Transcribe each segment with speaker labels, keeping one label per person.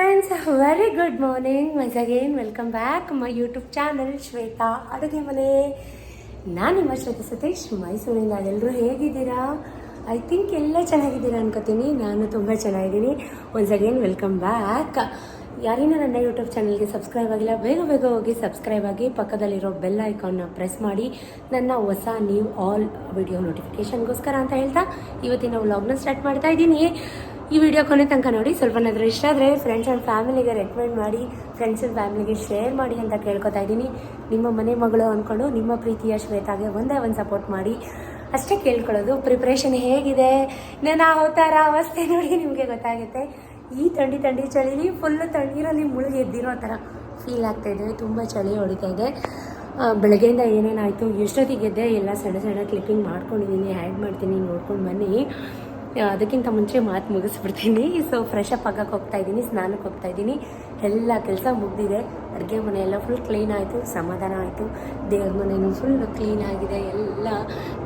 Speaker 1: Friends very good morning mice again welcome back my YouTube channel Shweta ಅಡುಗೆ ಮನೆ ನಾನು ನಿಮ್ಮ ಶ್ವೇತಾ ಸತೀಶ್ ಮೈಸೂರಿಂದ ಎಲ್ಲರೂ ಹೇಗಿದ್ದೀರಾ? ಐ ಥಿಂಕ್ ಎಲ್ಲ ಚೆನ್ನಾಗಿದ್ದೀರಾ ಅನ್ಕೋತೀನಿ. ನಾನು ತುಂಬ ಚೆನ್ನಾಗಿದ್ದೀನಿ. ಒನ್ಸ್ ಅಗೇನ್ ವೆಲ್ಕಮ್ ಬ್ಯಾಕ್ ಯಾರಿನ ನನ್ನ ಯೂಟ್ಯೂಬ್ ಚಾನಲ್ಗೆ ಸಬ್ಸ್ಕ್ರೈಬ್ ಆಗಿಲ್ಲ, ಬೇಗ ಬೇಗ ಹೋಗಿ ಸಬ್ಸ್ಕ್ರೈಬ್ ಆಗಿ ಪಕ್ಕದಲ್ಲಿರೋ ಬೆಲ್ ಐಕಾನ್ನ ಪ್ರೆಸ್ ಮಾಡಿ. ನನ್ನ ಹೊಸ ನ್ಯೂ ಆಲ್ ವಿಡಿಯೋ ನೋಟಿಫಿಕೇಷನ್ಗೋಸ್ಕರ ಅಂತ ಹೇಳ್ತಾ ಇವತ್ತಿನ ವ್ಲಾಗ್ನ ಸ್ಟಾರ್ಟ್ ಮಾಡ್ತಾ ಇದ್ದೀನಿ. ಈ ವಿಡಿಯೋ ಕೊನೆ ತನಕ ನೋಡಿ. ಸ್ವಲ್ಪನಾದರೂ ಇಷ್ಟ ಆದರೆ ಫ್ರೆಂಡ್ಸ್ ಆ್ಯಂಡ್ ಫ್ಯಾಮಿಲಿಗೆ ರೆಕಮೆಂಡ್ ಮಾಡಿ ಫ್ರೆಂಡ್ಸ್ ಆ್ಯಂಡ್ ಫ್ಯಾಮಿಲಿಗೆ ಶೇರ್ ಮಾಡಿ ಅಂತ ಕೇಳ್ಕೊತಾ ಇದ್ದೀನಿ. ನಿಮ್ಮ ಮನೆ ಮಗಳು ಅಂದ್ಕೊಂಡು ನಿಮ್ಮ ಪ್ರೀತಿಯ ಶ್ವೇತಾಗೆ ಒಂದೇ ಒಂದು ಸಪೋರ್ಟ್ ಮಾಡಿ. ಅಷ್ಟೇ ಕೇಳ್ಕೊಳ್ಳೋದು. ಪ್ರಿಪ್ರೇಷನ್ ಹೇಗಿದೆ? ನನ್ನ ಅವತಾರ ಅವಸ್ಥೆ ನೋಡಿ ನಿಮಗೆ ಗೊತ್ತಾಗುತ್ತೆ. ಈ ಥಂಡಿ ಥಂಡಿ ಚಳಿಲಿ ಫುಲ್ಲು ತಣ್ಣೀರಲ್ಲಿ ಮುಳುಗಿ ಎದ್ದಿರೋ ಥರ ಫೀಲ್ ಆಗ್ತಾ ಇದೆ. ತುಂಬ ಚಳಿ ಹೊಡಿತಾ ಇದೆ. ಬೆಳಗ್ಗೆಯಿಂದ ಏನೇನಾಯಿತು ಎಷ್ಟೊತ್ತಿಗೆದ್ದೆ ಎಲ್ಲ ಸಣ್ಣ ಸಣ್ಣ ಕ್ಲಿಪ್ಪಿಂಗ್ ಮಾಡ್ಕೊಂಡಿದ್ದೀನಿ ಆ್ಯಡ್ ಮಾಡ್ತೀನಿ, ನೋಡ್ಕೊಂಡು ಬನ್ನಿ. ಅದಕ್ಕಿಂತ ಮುಂಚೆ ಮಾತು ಮುಗಿಸ್ಬಿಡ್ತೀನಿ. ಸೊ ಫ್ರೆಶ್ ಅಪ್ ಆಗಕ್ಕೆ ಹೋಗ್ತಾ ಇದ್ದೀನಿ ಸ್ನಾನಕ್ಕೆ ಹೋಗ್ತಾ ಇದ್ದೀನಿ. ಎಲ್ಲ ಕೆಲಸ ಮುಗಿದಿದೆ. ಅಡುಗೆ ಮನೆ ಎಲ್ಲ ಫುಲ್ ಕ್ಲೀನ್ ಆಯಿತು, ಸಮಾಧಾನ ಆಯಿತು. ದೇವ್ರ ಮನೆಯೂ ಫುಲ್ ಕ್ಲೀನ್ ಆಗಿದೆ. ಎಲ್ಲ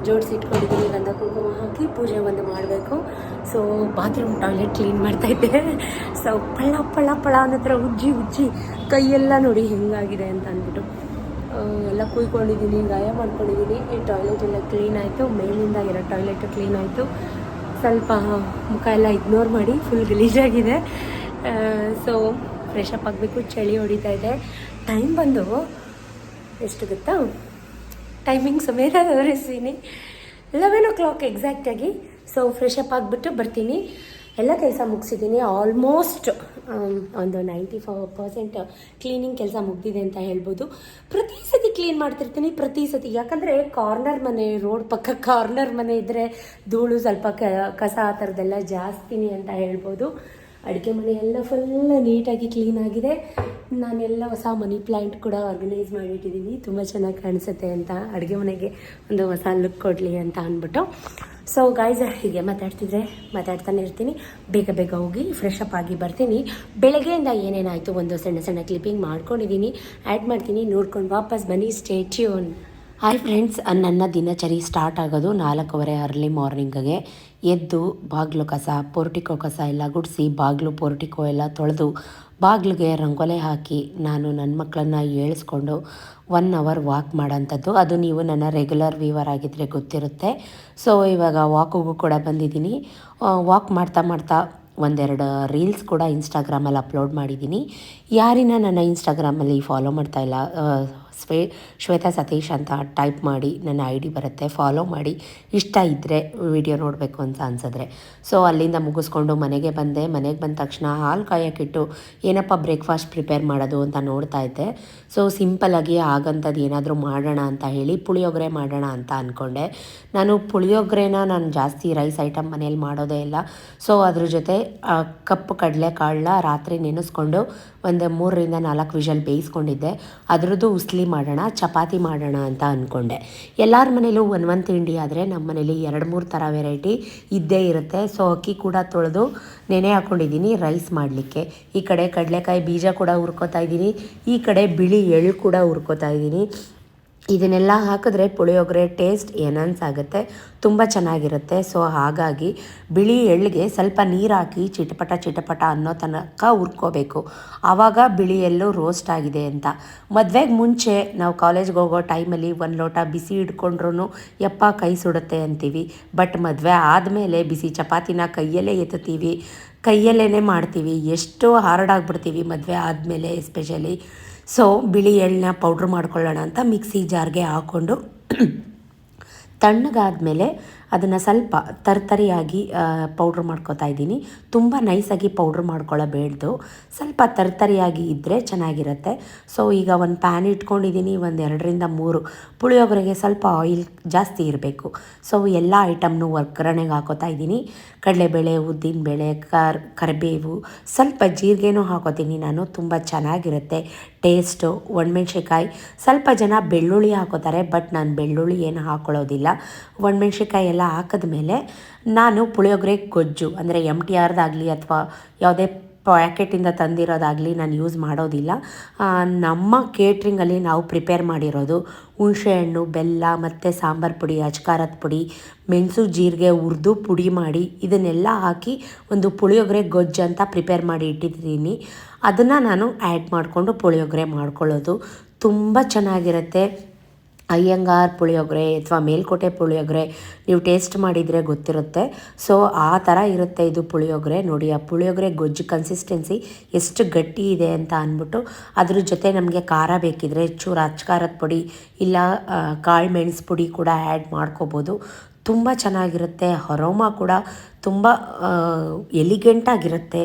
Speaker 1: ಜೋಡಿಸಿಟ್ಕೊಂಡಿದ್ದೀನಿ. ಗಂಧ ಕುಂಕುಮ ಹಾಕಿ ಪೂಜೆ ಒಂದು ಮಾಡಬೇಕು. ಸೊ ಬಾತ್ರೂಮ್ ಟಾಯ್ಲೆಟ್ ಕ್ಲೀನ್ ಮಾಡ್ತಾ ಇದ್ದೆ. ಸೊ ಪಳ್ಳ ಪಳ ಪಳ ಅನ್ನತ್ರ ಉಜ್ಜಿ ಉಜ್ಜಿ ಕೈಯೆಲ್ಲ ನೋಡಿ ಹೆಂಗಾಗಿದೆ ಅಂತ ಅಂದ್ಬಿಟ್ಟು. ಎಲ್ಲ ಕುಯ್ಕೊಂಡಿದ್ದೀನಿ, ಗಾಯ ಮಾಡ್ಕೊಂಡಿದ್ದೀನಿ. ಈ ಟಾಯ್ಲೆಟ್ ಎಲ್ಲ ಕ್ಲೀನ್ ಆಯಿತು. ಮೇಲಿಂದ ಎರಡು ಟಾಯ್ಲೆಟ್ ಕ್ಲೀನ್ ಆಯಿತು. ಸ್ವಲ್ಪ ಮುಖ ಎಲ್ಲ ಇಗ್ನೋರ್ ಮಾಡಿ ಫುಲ್ ಗಲೀಜಾಗಿದೆ ಸೊ ಫ್ರೆಶ್ ಅಪ್ ಆಗಬೇಕು, ಚಳಿ ಹೊಡಿತಾ ಇದೆ. ಟೈಮ್ ಬಂದು ಎಷ್ಟು ಗೊತ್ತಾ? ಟೈಮಿಂಗ್ ಸಮೇತ ತೋರಿಸ್ತೀನಿ. ಲೆವೆನ್ ಓ ಕ್ಲಾಕ್ ಎಕ್ಸಾಕ್ಟಾಗಿ ಸೊ ಫ್ರೆಶ್ ಅಪ್ ಆಗಿಬಿಟ್ಟು ಬರ್ತೀನಿ. ಎಲ್ಲ ಕೆಲಸ ಮುಗಿಸಿದ್ದೀನಿ. ಆಲ್ಮೋಸ್ಟ್ ಒಂದು ನೈಂಟಿ ಫೋ ಪರ್ಸೆಂಟ್ ಕ್ಲೀನಿಂಗ್ ಕೆಲಸ ಮುಗ್ದಿದೆ ಅಂತ ಹೇಳ್ಬೋದು. ಪ್ರತಿ ಸತಿ ಕ್ಲೀನ್ ಮಾಡ್ತಿರ್ತೀನಿ, ಪ್ರತಿ ಸತಿ. ಯಾಕಂದರೆ ಕಾರ್ನರ್ ಮನೆ ರೋಡ್ ಪಕ್ಕ ಕಾರ್ನರ್ ಮನೆ ಇದ್ದರೆ ಧೂಳು ಸ್ವಲ್ಪ ಕಸ ಆ ಥರದ್ದೆಲ್ಲ ಜಾಸ್ತಿನಿ ಅಂತ ಹೇಳ್ಬೋದು. ಅಡುಗೆ ಮನೆ ಎಲ್ಲ ಫುಲ್ ನೀಟಾಗಿ ಕ್ಲೀನ್ ಆಗಿದೆ. ನಾನೆಲ್ಲ ಹೊಸ ಮನಿ ಪ್ಲ್ಯಾಂಟ್ ಕೂಡ ಆರ್ಗನೈಸ್ ಮಾಡಿಟ್ಟಿದ್ದೀನಿ. ತುಂಬ ಚೆನ್ನಾಗಿ ಕಾಣಿಸುತ್ತೆ ಅಂತ ಅಡುಗೆ ಮನೆಗೆ ಒಂದು ಹೊಸ ಲುಕ್ ಕೊಡಲಿ ಅಂತ ಅಂದ್ಬಿಟ್ಟು. ಸೊ ಗಾಯ್ಸ್ ಹೀಗೆ ಮಾತಾಡ್ತಿದ್ರೆ ಮಾತಾಡ್ತಾನೆ ಇರ್ತೀನಿ. ಬೇಗ ಬೇಗ ಹೋಗಿ ಫ್ರೆಶ್ ಅಪ್ ಆಗಿ ಬರ್ತೀನಿ. ಬೆಳಗ್ಗೆಯಿಂದ ಏನೇನಾಯಿತು ಒಂದು ಸಣ್ಣ ಸಣ್ಣ ಕ್ಲಿಪ್ಪಿಂಗ್ ಮಾಡ್ಕೊಂಡಿದ್ದೀನಿ. ಆ್ಯಡ್ ಮಾಡ್ತೀನಿ. ನೋಡ್ಕೊಂಡು ವಾಪಸ್ ಬನ್ನಿ. ಸ್ಟೇ ಟ್ಯೂನ್ ಹಾಯ್ ಫ್ರೆಂಡ್ಸ್ ನನ್ನ ದಿನಚರಿ ಸ್ಟಾರ್ಟ್ ಆಗೋದು ನಾಲ್ಕೂವರೆ ಅರ್ಲಿ ಮಾರ್ನಿಂಗ್ಗೆ ಎದ್ದು ಬಾಗಿಲು ಕಸ, ಪೋರ್ಟಿಕೋ ಕಸ ಎಲ್ಲ ಗುಡಿಸಿ ಬಾಗಿಲು ಪೋರ್ಟಿಕೋ ಎಲ್ಲ ತೊಳೆದು ಬಾಗಿಲಿಗೆ ರಂಗೋಲೆ ಹಾಕಿ ನಾನು ನನ್ನ ಮಕ್ಕಳನ್ನ ಏಳಿಸ್ಕೊಂಡು ಒನ್ ಅವರ್ ವಾಕ್ ಮಾಡೋಂಥದ್ದು. ಅದು ನೀವು ನನ್ನ ರೆಗ್ಯುಲರ್ ವೀವರ್ ಆಗಿದ್ದರೆ ಗೊತ್ತಿರುತ್ತೆ. ಸೊ ಇವಾಗ ವಾಕಿಗೂ ಕೂಡ ಬಂದಿದ್ದೀನಿ. ವಾಕ್ ಮಾಡ್ತಾ ಮಾಡ್ತಾ ಒಂದೆರಡು ರೀಲ್ಸ್ ಕೂಡ ಇನ್ಸ್ಟಾಗ್ರಾಮಲ್ಲಿ ಅಪ್ಲೋಡ್ ಮಾಡಿದ್ದೀನಿ. ಯಾರಿನ ನನ್ನ ಇನ್ಸ್ಟಾಗ್ರಾಮಲ್ಲಿ ಫಾಲೋ ಮಾಡ್ತಾ ಇಲ್ಲ ಸ್ವೇ ಶ್ವೇತಾ ಸತೀಶ್ ಅಂತ ಟೈಪ್ ಮಾಡಿ ನನ್ನ ಐ ಡಿ ಬರುತ್ತೆ. ಫಾಲೋ ಮಾಡಿ. ಇಷ್ಟ ಇದ್ದರೆ ವಿಡಿಯೋ ನೋಡಬೇಕು ಅಂತ ಅನ್ಸಿದ್ರೆ. ಸೊ, ಅಲ್ಲಿಂದ ಮುಗಿಸ್ಕೊಂಡು ಮನೆಗೆ ಬಂದೆ. ಮನೆಗೆ ಬಂದ ತಕ್ಷಣ ಹಾಲು ಕಾಯೋಕ್ಕಿಟ್ಟು ಏನಪ್ಪ ಬ್ರೇಕ್ಫಾಸ್ಟ್ ಪ್ರಿಪೇರ್ ಮಾಡೋದು ಅಂತ ನೋಡ್ತಾ ಇದ್ದೆ. ಸೊ ಸಿಂಪಲಾಗಿ ಆಗಂಥದ್ದು ಏನಾದರೂ ಮಾಡೋಣ ಅಂತ ಹೇಳಿ ಪುಳಿಯೋಗರೆ ಮಾಡೋಣ ಅಂತ ಅಂದ್ಕೊಂಡೆ ನಾನು ಪುಳಿಯೋಗರೆನ ನಾನು ಜಾಸ್ತಿ ರೈಸ್ ಐಟಮ್ ಮನೇಲಿ ಮಾಡೋದೇ ಇಲ್ಲ. ಸೊ ಅದ್ರ ಜೊತೆ ಕಪ್ಪು ಕಡಲೆ ಕಾಳನ್ನ ರಾತ್ರಿ ನೆನೆಸ್ಕೊಂಡು ಒಂದು ಮೂರರಿಂದ ನಾಲ್ಕು ವಿಷಲ್ ಬೇಯಿಸ್ಕೊಂಡಿದ್ದೆ. ಅದರದ್ದು ಉಸ್ಲಿ ಮಾಡೋಣ, ಚಪಾತಿ ಮಾಡೋಣ ಅಂತ ಅಂದ್ಕೊಂಡೆ ಎಲ್ಲರ ಮನೇಲೂ ಒಂದು ಒಂದು ತಿಂಡಿ ಆದರೆ ನಮ್ಮ ಮನೇಲಿ ಎರಡು ಮೂರು ಥರ ವೆರೈಟಿ ಇದ್ದೇ ಇರುತ್ತೆ. ಸೊ ಅಕ್ಕಿ ಕೂಡ ತೊಳೆದು ನೆನೆ ಹಾಕ್ಕೊಂಡಿದ್ದೀನಿ ರೈಸ್ ಮಾಡಲಿಕ್ಕೆ. ಈ ಕಡೆ ಕಡಲೆಕಾಯಿ ಬೀಜ ಕೂಡ ಹುರ್ಕೋತಾ ಇದ್ದೀನಿ. ಈ ಕಡೆ ಬಿಳಿ ಎಳ್ಳು ಕೂಡ ಹುರ್ಕೋತಾ ಇದ್ದೀನಿ. ಇದನ್ನೆಲ್ಲ ಹಾಕಿದ್ರೆ ಪುಳಿಯೋಗರೆ ಟೇಸ್ಟ್ ಎನನ್ಸ್ ಆಗುತ್ತೆ. ತುಂಬ ಚೆನ್ನಾಗಿರುತ್ತೆ. ಸೊ ಹಾಗಾಗಿ ಬಿಳಿ ಎಳ್ಳಿಗೆ ಸ್ವಲ್ಪ ನೀರು ಹಾಕಿ ಚಿಟಪಟ ಚಿಟಪಟ ಅನ್ನೋ ತನಕ ಹುರ್ಕೋಬೇಕು. ಆವಾಗ ಬಿಳಿ ಎಳ್ಳು ರೋಸ್ಟ್ ಆಗಿದೆ ಅಂತ. ಮದುವೆಗೆ ಮುಂಚೆ ನಾವು ಕಾಲೇಜ್ಗೆ ಹೋಗೋ ಟೈಮಲ್ಲಿ ಒಂದು ಲೋಟ ಬಿಸಿ ಇಟ್ಕೊಂಡ್ರೂ ಯಪ್ಪ ಕೈ ಸುಡುತ್ತೆ ಅಂತೀವಿ. ಬಟ್ ಮದುವೆ ಆದಮೇಲೆ ಬಿಸಿ ಚಪಾತಿನ ಕೈಯಲ್ಲೇ ಎತ್ತುತ್ತೀವಿ. ಕೈಯಲ್ಲೇ ಮಾಡ್ತೀವಿ. ಎಷ್ಟು ಹಾರ್ಡ್ ಆಗಿಬಿಡ್ತೀವಿ ಮದುವೆ ಆದಮೇಲೆ ಎಸ್ಪೆಷಲಿ ಸೊ ಬಿಳಿ ಎಳ್ಳನ್ನ ಪೌಡ್ರ್ ಮಾಡ್ಕೊಳ್ಳೋಣ ಅಂತ ಮಿಕ್ಸಿ ಜಾರ್ಗೆ ಹಾಕ್ಕೊಂಡು ತಣ್ಣಗಾದಮೇಲೆ ಅದನ್ನು ಸ್ವಲ್ಪ ತರ್ತರಿಯಾಗಿ ಪೌಡ್ರ್ ಮಾಡ್ಕೋತಾ ಇದ್ದೀನಿ. ತುಂಬ ನೈಸಾಗಿ ಪೌಡ್ರ್ ಮಾಡ್ಕೊಳ್ಳಬೇಡ್ದು ಸ್ವಲ್ಪ ತರ್ತರಿಯಾಗಿ ಇದ್ದರೆ ಚೆನ್ನಾಗಿರುತ್ತೆ. ಸೊ ಈಗ ಒಂದು ಪ್ಯಾನ್ ಇಟ್ಕೊಂಡಿದ್ದೀನಿ, ಒಂದು ಎರಡರಿಂದ ಮೂರು. ಪುಳಿಯೋಗರೆಗೆ ಸ್ವಲ್ಪ ಆಯಿಲ್ ಜಾಸ್ತಿ ಇರಬೇಕು. ಸೊ ಎಲ್ಲ ಐಟಮ್ನು ಒಗ್ಗರಣೆಗೆ ಹಾಕೋತಾ ಇದ್ದೀನಿ. ಕಡಲೆಬೇಳೆ, ಉದ್ದಿನಬೇಳೆ, ಕರ್, ಕರಿಬೇವು, ಸ್ವಲ್ಪ ಜೀರಿಗೆನೂ ಹಾಕೋತೀನಿ ನಾನು. ತುಂಬ ಚೆನ್ನಾಗಿರುತ್ತೆ. ಟೇಸ್ಟು ಒಣಮೆಣ್ಸಿಕಾಯಿ ಸ್ವಲ್ಪ ಜನ ಬೆಳ್ಳುಳ್ಳಿ ಹಾಕೋತಾರೆ, ಬಟ್ ನಾನು ಬೆಳ್ಳುಳ್ಳಿ ಏನು ಹಾಕೊಳ್ಳೋದಿಲ್ಲ. ಒಣಮೆಣ್ಸಿಕಾಯಿ ಎಲ್ಲ ಹಾಕಿದ್ಮೇಲೆ ನಾನು ಪುಳಿಯೋಗರೆ ಗೊಜ್ಜು, ಅಂದರೆ ಎಂ ಟಿ ಆರ್ದಾಗಲಿ ಅಥವಾ ಯಾವುದೇ ಪ್ಯಾಕೆಟಿಂದ ತಂದಿರೋದಾಗಲಿ ನಾನು ಯೂಸ್ ಮಾಡೋದಿಲ್ಲ. ನಮ್ಮ ಕೇಟ್ರಿಂಗಲ್ಲಿ ನಾವು ಪ್ರಿಪೇರ್ ಮಾಡಿರೋದು ಹುಣಸೆಹಣ್ಣು ಬೆಲ್ಲ ಮತ್ತು ಸಾಂಬಾರು ಪುಡಿ ಅಚ್ಕಾರದ ಪುಡಿ, ಮೆಣಸು ಜೀರಿಗೆ ಹುರಿದು ಪುಡಿ ಮಾಡಿ ಇದನ್ನೆಲ್ಲ ಹಾಕಿ ಒಂದು ಪುಳಿಯೋಗರೆ ಗೊಜ್ಜು ಅಂತ ಪ್ರಿಪೇರ್ ಮಾಡಿ ಇಟ್ಟಿದ್ದೀನಿ. ಅದನ್ನು ನಾನು ಆ್ಯಡ್ ಮಾಡಿಕೊಂಡು ಪುಳಿಯೋಗರೆ ಮಾಡ್ಕೊಳ್ಳೋದು. ತುಂಬ ಚೆನ್ನಾಗಿರುತ್ತೆ. ಅಯ್ಯಂಗಾರ್ ಪುಳಿಯೋಗರೆ ಅಥವಾ ಮೇಲ್ಕೋಟೆ ಪುಳಿಯೋಗರೆ ನೀವು ಟೇಸ್ಟ್ ಮಾಡಿದರೆ ಗೊತ್ತಿರುತ್ತೆ. ಸೊ, ಆ ಥರ ಇರುತ್ತೆ ಇದು ಪುಳಿಯೋಗರೆ. ನೋಡಿ, ಆ ಪುಳಿಯೋಗರೆ ಗೊಜ್ಜು ಕನ್ಸಿಸ್ಟೆನ್ಸಿ ಎಷ್ಟು ಗಟ್ಟಿ ಇದೆ ಅಂತ ಅಂದ್ಬಿಟ್ಟು ಅದ್ರ ಜೊತೆ ನಮಗೆ ಖಾರ ಬೇಕಿದ್ರೆ ಚೂರು ಅಚ್ಚಕಾರದ ಪುಡಿ ಇಲ್ಲ ಕಾಳು ಮೆಣಸು ಪುಡಿ ಕೂಡ ಆ್ಯಡ್ ಮಾಡ್ಕೋಬೋದು. ತುಂಬ ಚೆನ್ನಾಗಿರುತ್ತೆ. ಅರೋಮಾ ಕೂಡ ತುಂಬ ಎಲಿಗೆಂಟಾಗಿರುತ್ತೆ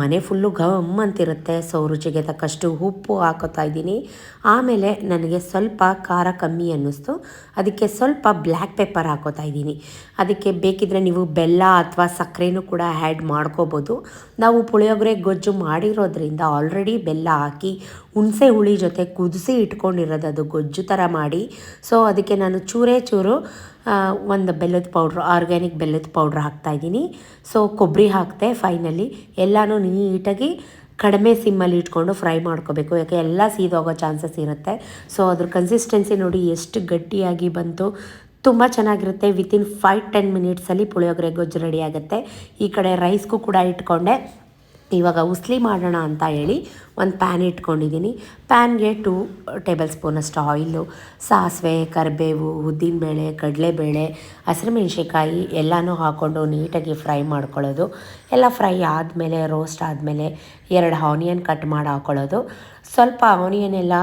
Speaker 1: ಮನೆ ಫುಲ್ಲು ಘಮ್ ಅಂತಿರುತ್ತೆ. ಸೊ ರುಚಿಗೆ ತಕ್ಕಷ್ಟು ಉಪ್ಪು ಹಾಕೋತಾ ಇದ್ದೀನಿ. ಆಮೇಲೆ ನನಗೆ ಸ್ವಲ್ಪ ಖಾರ ಕಮ್ಮಿ ಅನ್ನಿಸ್ತು. ಅದಕ್ಕೆ ಸ್ವಲ್ಪ ಬ್ಲ್ಯಾಕ್ ಪೆಪ್ಪರ್ ಹಾಕೋತಾ ಇದ್ದೀನಿ. ಅದಕ್ಕೆ ಬೇಕಿದ್ರೆ ನೀವು ಬೆಲ್ಲ ಅಥವಾ ಸಕ್ಕರೆನೂ ಕೂಡ ಆ್ಯಡ್ ಮಾಡ್ಕೋಬೋದು. ನಾವು ಪುಳಿಯೋಗರೆ ಗೊಜ್ಜು ಮಾಡಿರೋದ್ರಿಂದ ಆಲ್ರೆಡಿ ಬೆಲ್ಲ ಹಾಕಿ, ಹುಣಸೆ ಹುಳಿ ಜೊತೆ ಕುದಿಸಿ ಇಟ್ಕೊಂಡಿರೋದು ಅದು ಗೊಜ್ಜು ಥರ ಮಾಡಿ. ಸೊ ಅದಕ್ಕೆ ನಾನು ಚೂರೇ ಚೂರು ಒಂದು ಬೆಲ್ಲದ ಪೌಡ್ರ್ ಆರ್ಗ್ಯಾನಿಕ್ ಬೆಲ್ಲದ ಪೌಡ್ರ್ ಹಾಕ್ತಾಯಿದ್ದೀನಿ ಸೊ ಕೊಬ್ಬರಿ ಹಾಕ್ತೆ ಫೈನಲಿ ಎಲ್ಲನೂ ನೀಟಾಗಿ ಕಡಿಮೆ ಸಿಮ್ಮಲ್ಲಿ ಇಟ್ಕೊಂಡು ಫ್ರೈ ಮಾಡ್ಕೋಬೇಕು. ಯಾಕೆ, ಎಲ್ಲ ಸೀದೋಗೋ ಚಾನ್ಸಸ್ ಇರುತ್ತೆ. ಸೊ ಅದ್ರ ಕನ್ಸಿಸ್ಟೆನ್ಸಿ ನೋಡಿ ಎಷ್ಟು ಗಟ್ಟಿಯಾಗಿ ಬಂತು. ತುಂಬ ಚೆನ್ನಾಗಿರುತ್ತೆ. ವಿತಿನ್ ಫೈವ್ ಟೆನ್ ಮಿನಿಟ್ಸಲ್ಲಿ ಪುಳಿಯೋಗರೆ ಗೊಜ್ಜು ರೆಡಿ ಆಗುತ್ತೆ. ಈ ಕಡೆ ರೈಸ್ಗೂ ಕೂಡ ಇಟ್ಕೊಂಡೆ. ಇವಾಗ ಉಸ್ಲಿ ಮಾಡೋಣ ಅಂತ ಹೇಳಿ ಒಂದು ಪ್ಯಾನ್ ಇಟ್ಕೊಂಡಿದ್ದೀನಿ. ಪ್ಯಾನ್ಗೆ ಟೂ ಟೇಬಲ್ ಸ್ಪೂನಷ್ಟು ಆಯಿಲು ಸಾಸಿವೆ, ಕರಿಬೇವು, ಉದ್ದಿನಬೇಳೆ, ಕಡಲೆಬೇಳೆ ಹಸಿರುಮೆಣ್ಸಿಕಾಯಿ ಎಲ್ಲನೂ ಹಾಕ್ಕೊಂಡು ನೀಟಾಗಿ ಫ್ರೈ ಮಾಡ್ಕೊಳ್ಳೋದು. ಎಲ್ಲ ಫ್ರೈ ಆದಮೇಲೆ ರೋಸ್ಟ್ ಆದಮೇಲೆ ಎರಡು ಆನಿಯನ್ ಕಟ್ ಮಾಡಿ ಹಾಕ್ಕೊಳ್ಳೋದು ಸ್ವಲ್ಪ ಆನಿಯನ್ ಎಲ್ಲ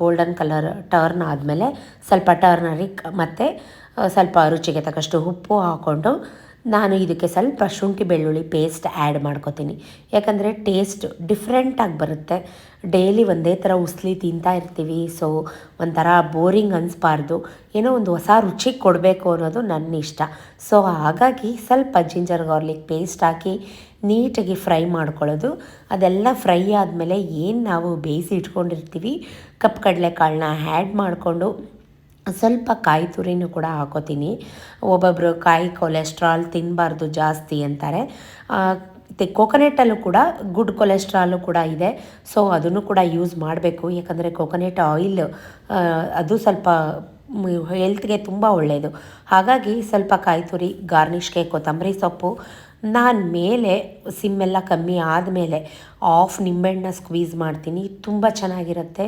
Speaker 1: ಗೋಲ್ಡನ್ ಕಲರ್ ಟರ್ನ್ ಆದಮೇಲೆ ಸ್ವಲ್ಪ ಟರ್ನರಿಕ್ ಮತ್ತು ಸ್ವಲ್ಪ ರುಚಿಗೆ ತಕ್ಕಷ್ಟು ಉಪ್ಪು ಹಾಕ್ಕೊಂಡು ನಾನು ಇದಕ್ಕೆ ಸ್ವಲ್ಪ ಶುಂಠಿ ಬೆಳ್ಳುಳ್ಳಿ ಪೇಸ್ಟ್ ಆ್ಯಡ್ ಮಾಡ್ಕೋತೀನಿ. ಯಾಕಂದರೆ ಟೇಸ್ಟ್ ಡಿಫ್ರೆಂಟಾಗಿ ಬರುತ್ತೆ. ಡೈಲಿ ಒಂದೇ ಥರ ಉಸ್ಲಿ ತಿಂತಾ ಇರ್ತೀವಿ. ಸೊ ಒಂಥರ ಬೋರಿಂಗ್ ಅನಿಸ್ಬಾರ್ದು. ಏನೋ ಒಂದು ಹೊಸ ರುಚಿ ಕೊಡಬೇಕು ಅನ್ನೋದು ನನ್ನ ಇಷ್ಟ. ಸೊ ಹಾಗಾಗಿ ಸ್ವಲ್ಪ ಜಿಂಜರ್ ಗಾರ್ಲಿಕ್ ಪೇಸ್ಟ್ ಹಾಕಿ ನೀಟಾಗಿ ಫ್ರೈ ಮಾಡ್ಕೊಳ್ಳೋದು. ಅದೆಲ್ಲ ಫ್ರೈ ಆದಮೇಲೆ ಏನು ನಾವು ಬೇಯಿಸಿ ಇಟ್ಕೊಂಡಿರ್ತೀವಿ ಕಪ್ಪು ಕಡಲೆಕಾಳನ್ನ ಆ್ಯಡ್ ಮಾಡಿಕೊಂಡು ಸ್ವಲ್ಪ ಕಾಯಿ ತುರಿನೂ ಕೂಡ ಹಾಕೋತೀನಿ. ಒಬ್ಬೊಬ್ಬರು ಕಾಯಿ ಕೊಲೆಸ್ಟ್ರಾಲ್ ತಿನ್ನಬಾರ್ದು ಜಾಸ್ತಿ ಅಂತಾರೆ. ಮತ್ತು ಕೋಕೋನೆಟಲ್ಲೂ ಕೂಡ ಗುಡ್ ಕೊಲೆಸ್ಟ್ರಾಲು ಕೂಡ ಇದೆ. ಸೊ, ಅದನ್ನು ಕೂಡ ಯೂಸ್ ಮಾಡಬೇಕು. ಯಾಕಂದರೆ ಕೋಕೋನೆಟ್ ಆಯಿಲ್ ಅದು ಸ್ವಲ್ಪ ಹೆಲ್ತ್ಗೆ ತುಂಬ ಒಳ್ಳೆಯದು ಹಾಗಾಗಿ ಸ್ವಲ್ಪ ಕಾಯಿ ತುರಿ, ಗಾರ್ನಿಷ್ಗೆ ಕೊತ್ತಂಬರಿ ಸೊಪ್ಪು ನಾನು ಮೇಲೆ ಸಿಮ್ಮೆಲ್ಲ ಕಮ್ಮಿ ಆದಮೇಲೆ ಆಫ್ ನಿಂಬೆಹಣ್ಣನ್ನ ಸ್ಕ್ವೀಸ್ ಮಾಡ್ತೀನಿ. ತುಂಬ ಚೆನ್ನಾಗಿರುತ್ತೆ.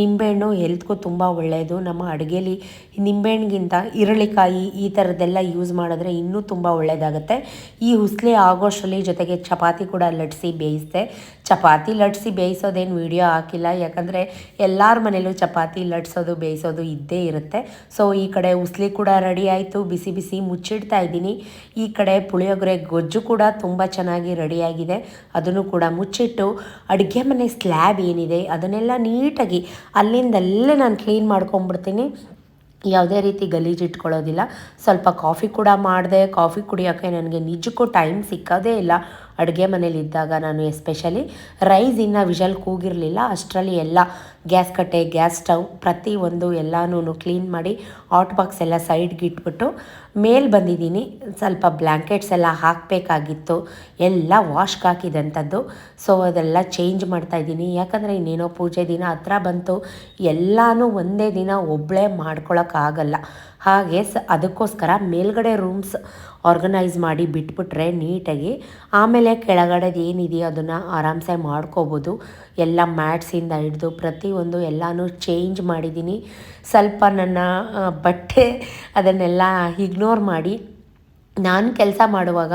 Speaker 1: ನಿಂಬೆಹಣ್ಣು ಹೆಲ್ತ್ಗೂ ತುಂಬ ಒಳ್ಳೆಯದು ನಮ್ಮ ಅಡುಗೆಲಿ ನಿಂಬೆಹಣ್ಣಿಗಿಂತ ಈರುಳ್ಳಿಕಾಯಿ ಈ ಥರದ್ದೆಲ್ಲ ಯೂಸ್ ಮಾಡಿದ್ರೆ ಇನ್ನೂ ತುಂಬ ಒಳ್ಳೆಯದಾಗುತ್ತೆ ಈ ಹುಸ್ಲಿ ಆಗೋಷ್ಟರಲ್ಲಿ ಜೊತೆಗೆ ಚಪಾತಿ ಕೂಡ ಲಟ್ಸಿ ಬೇಯಿಸಿದೆ. ಚಪಾತಿ ಲಟ್ಸಿ ಬೇಯಿಸೋದೇನು ವಿಡಿಯೋ ಹಾಕಿಲ್ಲ. ಯಾಕಂದರೆ ಎಲ್ಲರ ಮನೇಲೂ ಚಪಾತಿ ಲಟ್ಸೋದು, ಬೇಯಿಸೋದು ಇದ್ದೇ ಇರುತ್ತೆ. ಸೊ ಈ ಕಡೆ ಉಸ್ಲಿ ಕೂಡ ರೆಡಿ ಆಯಿತು. ಬಿಸಿ ಬಿಸಿ ಮುಚ್ಚಿಡ್ತಾ ಇದ್ದೀನಿ. ಈ ಕಡೆ ಪುಳಿಯೋಗರೆ ಗೊಜ್ಜು ಕೂಡ ತುಂಬ ಚೆನ್ನಾಗಿ ರೆಡಿಯಾಗಿದೆ ಅದನ್ನು ಕೂಡ ಮುಚ್ಚಿಟ್ಟು ಅಡುಗೆ ಮನೆ ಸ್ಲ್ಯಾಬ್ ಏನಿದೆ, ಅದನ್ನೆಲ್ಲ ನೀಟಾಗಿ ಅಲ್ಲಿಂದಲ್ಲೇ ನಾನು ಕ್ಲೀನ್ ಮಾಡ್ಕೊಂಬಿಡ್ತೀನಿ. ಯಾವುದೇ ರೀತಿ ಗಲೀಜು ಇಟ್ಕೊಳ್ಳೋದಿಲ್ಲ. ಸ್ವಲ್ಪ ಕಾಫಿ ಕೂಡ ಮಾಡಿದೆ. ಕಾಫಿ ಕುಡಿಯೋಕ್ಕೆ ನನಗೆ ನಿಜಕ್ಕೂ ಟೈಮ್ ಸಿಕ್ಕೋದೇ ಇಲ್ಲ. ಅಡುಗೆ ಮನೇಲಿ ಇದ್ದಾಗ ನಾನು ಎಸ್ಪೆಷಲಿ ರೈಸ್ ಇನ್ನೂ ವಿಷಲ್ ಕೂಗಿರಲಿಲ್ಲ ಅಷ್ಟರಲ್ಲಿ ಎಲ್ಲ ಗ್ಯಾಸ್ ಕಟ್ಟೆ, ಗ್ಯಾಸ್ ಸ್ಟವ್ ಪ್ರತಿಯೊಂದು ಎಲ್ಲನೂ ಕ್ಲೀನ್ ಮಾಡಿ ಹಾಟ್ ಬಾಕ್ಸ್ ಎಲ್ಲ ಸೈಡ್ಗೆ ಇಟ್ಬಿಟ್ಟು ಮೇಲೆ ಬಂದಿದ್ದೀನಿ. ಸ್ವಲ್ಪ ಬ್ಲ್ಯಾಂಕೆಟ್ಸ್ ಎಲ್ಲ ಹಾಕಬೇಕಾಗಿತ್ತು. ಎಲ್ಲ ವಾಶ್ಗೆ ಹಾಕಿದಂಥದ್ದು. ಸೊ ಅದೆಲ್ಲ ಚೇಂಜ್ ಮಾಡ್ತಾಯಿದ್ದೀನಿ ಯಾಕಂದರೆ ಇನ್ನೇನೋ ಪೂಜೆ ದಿನ ಹತ್ರ ಬಂತು. ಎಲ್ಲನೂ ಒಂದೇ ದಿನ ಒಬ್ಬಳೇ ಮಾಡ್ಕೊಳಕ್ಕಾಗಲ್ಲ ಹಾಗೆ ಸ, ಅದಕ್ಕೋಸ್ಕರ ಮೇಲ್ಗಡೆ ರೂಮ್ಸ್ ಆರ್ಗನೈಸ್ ಮಾಡಿ ಬಿಟ್ಬಿಟ್ರೆ ನೀಟಾಗಿ ಆಮೇಲೆ ಕೆಳಗಡೆದು ಏನಿದೆಯೋ ಅದನ್ನು ಆರಾಮ್ಸೆ ಮಾಡ್ಕೋಬೋದು. ಎಲ್ಲ ಮ್ಯಾಟ್ಸಿಂದ ಹಿಡಿದು ಪ್ರತಿಯೊಂದು ಎಲ್ಲನೂ ಚೇಂಜ್ ಮಾಡಿದ್ದೀನಿ. ಸ್ವಲ್ಪ ನನ್ನ ಬಟ್ಟೆ ಅದನ್ನೆಲ್ಲ ಇಗ್ನೋರ್ ಮಾಡಿ ನಾನು ಕೆಲಸ ಮಾಡುವಾಗ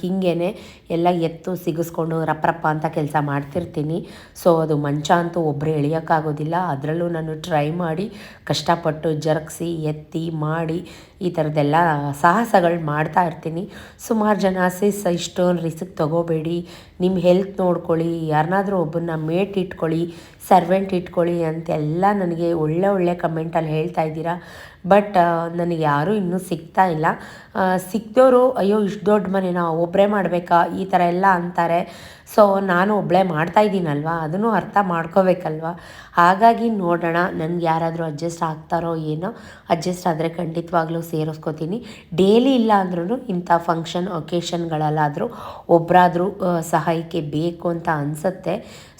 Speaker 1: ಹೀಗೇ ಎಲ್ಲ ಎತ್ತು ಸಿಗಿಸ್ಕೊಂಡು ರಪ್ಪ ರಪ್ಪ ಅಂತ ಕೆಲಸ ಮಾಡ್ತಿರ್ತೀನಿ. ಸೊ ಅದು ಮಂಚ ಅಂತೂ ಒಬ್ಬರೇ ಎಳಿಯೋಕ್ಕಾಗೋದಿಲ್ಲ. ಅದರಲ್ಲೂ ನಾನು ಟ್ರೈ ಮಾಡಿ, ಕಷ್ಟಪಟ್ಟು ಜರುಗಿಸಿ, ಎತ್ತಿ, ಮಾಡಿ, ಈ ಥರದ್ದೆಲ್ಲ ಸಾಹಸಗಳು ಮಾಡ್ತಾ ಇರ್ತೀನಿ. ಸುಮಾರು ಜನ ಸಿಸ್, ಇಷ್ಟೊಂದು ರಿಸ್ಕ್ ತೊಗೋಬೇಡಿ. ನಿಮ್ಮ ಹೆಲ್ತ್ ನೋಡ್ಕೊಳ್ಳಿ. ಯಾರನ್ನಾದರೂ ಒಬ್ಬನ್ನ ಮೇಟ್ ಇಟ್ಕೊಳ್ಳಿ ಸರ್ವೆಂಟ್ ಇಟ್ಕೊಳ್ಳಿ ಅಂತೆಲ್ಲ ನನಗೆ ಒಳ್ಳೆ ಒಳ್ಳೆ ಕಮೆಂಟಲ್ಲಿ ಹೇಳ್ತಾ ಇದ್ದೀರಾ. ಬಟ್ ನನಗೆ ಯಾರೂ ಇನ್ನೂ ಸಿಗ್ತಾ ಇಲ್ಲ. ಸಿಕ್ದವರು ಅಯ್ಯೋ, ಇಷ್ಟು ದೊಡ್ಡ ಮನೆನಾ? ಒಬ್ಬರೇ ಮಾಡಬೇಕಾ? ಈ ಥರ ಎಲ್ಲ ಅಂತಾರೆ. ಸೊ ನಾನು ಒಬ್ಬಳೆ ಮಾಡ್ತಾ ಇದ್ದೀನಲ್ವ? ಅದನ್ನು ಅರ್ಥ ಮಾಡ್ಕೋಬೇಕಲ್ವ? ಹಾಗಾಗಿ ನೋಡೋಣ, ನನಗೆ ಯಾರಾದರೂ ಅಡ್ಜಸ್ಟ್ ಆಗ್ತಾರೋ ಏನೋ ಅಡ್ಜಸ್ಟ್ ಆದರೆ ಖಂಡಿತವಾಗ್ಲೂ ಸೇರಿಸ್ಕೋತೀನಿ. ಡೇಲಿ ಇಲ್ಲ ಅಂದ್ರೂ ಇಂಥ ಫಂಕ್ಷನ್ ಒಕೇಶನ್ಗಳಲ್ಲಾದರೂ ಒಬ್ಬರಾದರೂ ಸಹಾಯಕ್ಕೆ ಬೇಕು ಅಂತ ಅನಿಸುತ್ತೆ.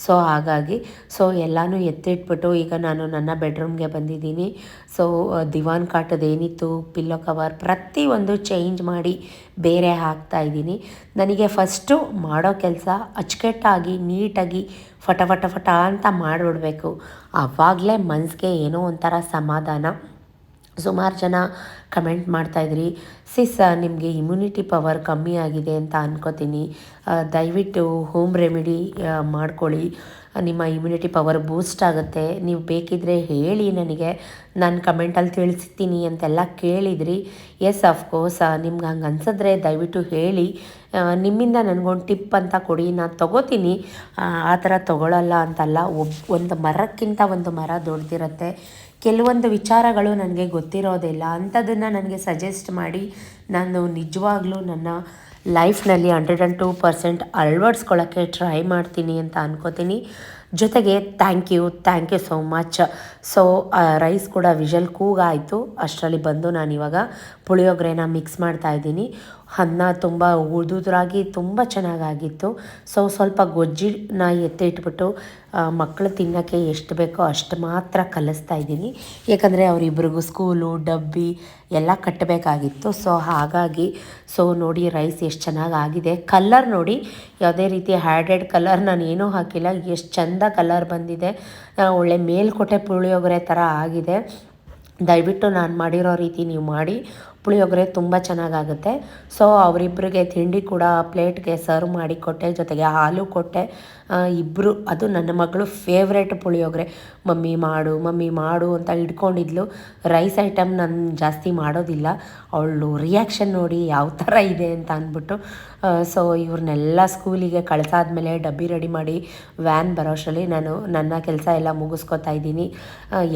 Speaker 1: ಸೊ ಹಾಗಾಗಿ, ಸೊ ಎಲ್ಲನೂ ಎತ್ತಿಟ್ಬಿಟ್ಟು ಈಗ ನಾನು ನನ್ನ ಬೆಡ್ರೂಮ್ಗೆ ಬಂದಿದ್ದೀನಿ. ಸೊ ದಿವಾನ್ ಕಾಟದ ಏನಿತ್ತು ಪಿಲ್ಲೋ ಕವರ್ ಪ್ರತಿಯೊಂದು ಚೇಂಜ್ ಮಾಡಿ ಬೇರೆ ಹಾಕ್ತಾ ಇದ್ದೀನಿ. ನನಗೆ ಫಸ್ಟು ಮಾಡೋ ಕೆಲಸ ಅಚ್ಚುಕಟ್ಟಾಗಿ, ನೀಟಾಗಿ, ಫಟ ಫಟ ಫಟ ಅಂತ ಮಾಡಿಬಿಡ್ಬೇಕು. ಆವಾಗಲೇ ಮನಸ್ಸಿಗೆ ಏನೋ ಒಂಥರ ಸಮಾಧಾನ. ಸುಮಾರು ಜನ ಕಮೆಂಟ್ ಮಾಡ್ತಾಯಿದ್ರಿ ಸಿಸ್ ನಿಮಗೆ ಇಮ್ಯುನಿಟಿ ಪವರ್ ಕಮ್ಮಿ ಆಗಿದೆ ಅಂತ ಅನ್ಕೋತೀನಿ. ದಯವಿಟ್ಟು ಹೋಮ್ ರೆಮಿಡಿ ಮಾಡ್ಕೊಳ್ಳಿ. ನಿಮ್ಮ ಇಮ್ಯುನಿಟಿ ಪವರ್ ಬೂಸ್ಟ್ ಆಗುತ್ತೆ. ನೀವು ಬೇಕಿದ್ದರೆ ಹೇಳಿ ನನಗೆ. ನಾನು ಕಮೆಂಟಲ್ಲಿ ತಿಳಿಸ್ತೀನಿ ಅಂತೆಲ್ಲ ಕೇಳಿದ್ರಿ. ಎಸ್ ಅಫ್ಕೋರ್ಸ್ ನಿಮ್ಗೆ ಹಂಗೆ ಅನ್ಸಿದ್ರೆ ದಯವಿಟ್ಟು ಹೇಳಿ. ನಿಮ್ಮಿಂದ ನನಗೊಂದು ಟಿಪ್ ಅಂತ ಕೊಡಿ. ನಾನು ತೊಗೋತೀನಿ. ಆ ಥರ ತೊಗೊಳಲ್ಲ ಅಂತಲ್ಲ. ಒಬ್ಬ ಒಂದು ಮರಕ್ಕಿಂತ ಒಂದು ಮರ ದೊಡ್ಡದಿರುತ್ತೆ ಕೆಲವೊಂದು ವಿಚಾರಗಳು ನನಗೆ ಗೊತ್ತಿರೋದಿಲ್ಲ. ಅಂಥದ್ದನ್ನು ನನಗೆ ಸಜೆಸ್ಟ್ ಮಾಡಿ ನಾನು ನಿಜವಾಗ್ಲೂ ನನ್ನ ಲೈಫ್ನಲ್ಲಿ ಹಂಡ್ರೆಡ್ ಆ್ಯಂಡ್ ಟೂ ಪರ್ಸೆಂಟ್ ಅಳವಡಿಸ್ಕೊಳ್ಳೋಕ್ಕೆ ಟ್ರೈ ಮಾಡ್ತೀನಿ ಅಂತ ಅನ್ಕೋತೀನಿ. ಜೊತೆಗೆ thank you thank you so much so rice ಕೂಡ ವಿಷಲ್ ಕೂಗಾಯಿತು ಅಷ್ಟರಲ್ಲಿ ಬಂದು ನಾನು ಇವಾಗ ಪುಳಿಯೋಗರೆನ ಮಿಕ್ಸ್ ಮಾಡ್ತಾ ಇದ್ದೀನಿ. ಅನ್ನ ತುಂಬ ಉದುದ್ರಾಗಿ ತುಂಬ ಚೆನ್ನಾಗಾಗಿತ್ತು. ಸೊ ಸ್ವಲ್ಪ ಗೊಜ್ಜಿನ ಎತ್ತಿಟ್ಬಿಟ್ಟು ಮಕ್ಕಳು ತಿನ್ನೋಕ್ಕೆ ಎಷ್ಟು ಬೇಕೋ ಅಷ್ಟು ಮಾತ್ರ ಕಲಿಸ್ತಾ ಇದ್ದೀನಿ. ಯಾಕಂದರೆ ಅವರಿಬ್ರಿಗೂ ಸ್ಕೂಲು ಡಬ್ಬಿ ಎಲ್ಲ ಕಟ್ಟಬೇಕಾಗಿತ್ತು. ಸೊ ಹಾಗಾಗಿ ಸೊ ನೋಡಿ ರೈಸ್ ಎಷ್ಟು ಚೆನ್ನಾಗಿ ಆಗಿದೆ ಕಲ್ಲರ್ ನೋಡಿ, ಯಾವುದೇ ರೀತಿ ಹ್ಯಾಡೆಡ್ ಕಲರ್ ನಾನು ಏನೂ ಹಾಕಿಲ್ಲ. ಎಷ್ಟು ಚಂದ ಕಲರ್ ಬಂದಿದೆ. ಒಳ್ಳೆ ಮೇಲ್ಕೋಟೆ ಪುಳಿಯೋಗರೆ ಥರ ಆಗಿದೆ. ದಯವಿಟ್ಟು ನಾನು ಮಾಡಿರೋ ರೀತಿ ನೀವು ಮಾಡಿ. ಪುಳಿಯೋಗರೆ ತುಂಬ ಚೆನ್ನಾಗಾಗುತ್ತೆ. ಸೊ ಅವರಿಬ್ಬರಿಗೆ ತಿಂಡಿ ಕೂಡ ಪ್ಲೇಟ್ಗೆ ಸರ್ವ್ ಮಾಡಿ ಕೊಟ್ಟೆ. ಜೊತೆಗೆ ಹಾಲು ಕೊಟ್ಟೆ. ಇಬ್ಬರು ಅದು ನನ್ನ ಮಗಳು ಫೇವ್ರೇಟ್ ಪುಳಿಯೋಗರೆ. ಮಮ್ಮಿ ಮಾಡು ಮಮ್ಮಿ ಮಾಡು ಅಂತ ಹಿಡ್ಕೊಂಡಿದ್ಲು. ರೈಸ್ ಐಟಮ್ ನಾನು ಜಾಸ್ತಿ ಮಾಡೋದಿಲ್ಲ. ಅವಳು ರಿಯಾಕ್ಷನ್ ನೋಡಿ ಯಾವ ಥರ ಇದೆ ಅಂತ ಅಂದ್ಬಿಟ್ಟು ಸೊ ಇವ್ರನ್ನೆಲ್ಲ ಸ್ಕೂಲಿಗೆ ಕಳ್ಸಾದ್ಮೇಲೆ ಡಬ್ಬಿ ರೆಡಿ ಮಾಡಿ ವ್ಯಾನ್ ಬರೋಷ್ಟರಲ್ಲಿ ನಾನು ನನ್ನ ಕೆಲಸ ಎಲ್ಲ ಮುಗಿಸ್ಕೊತಾ ಇದ್ದೀನಿ.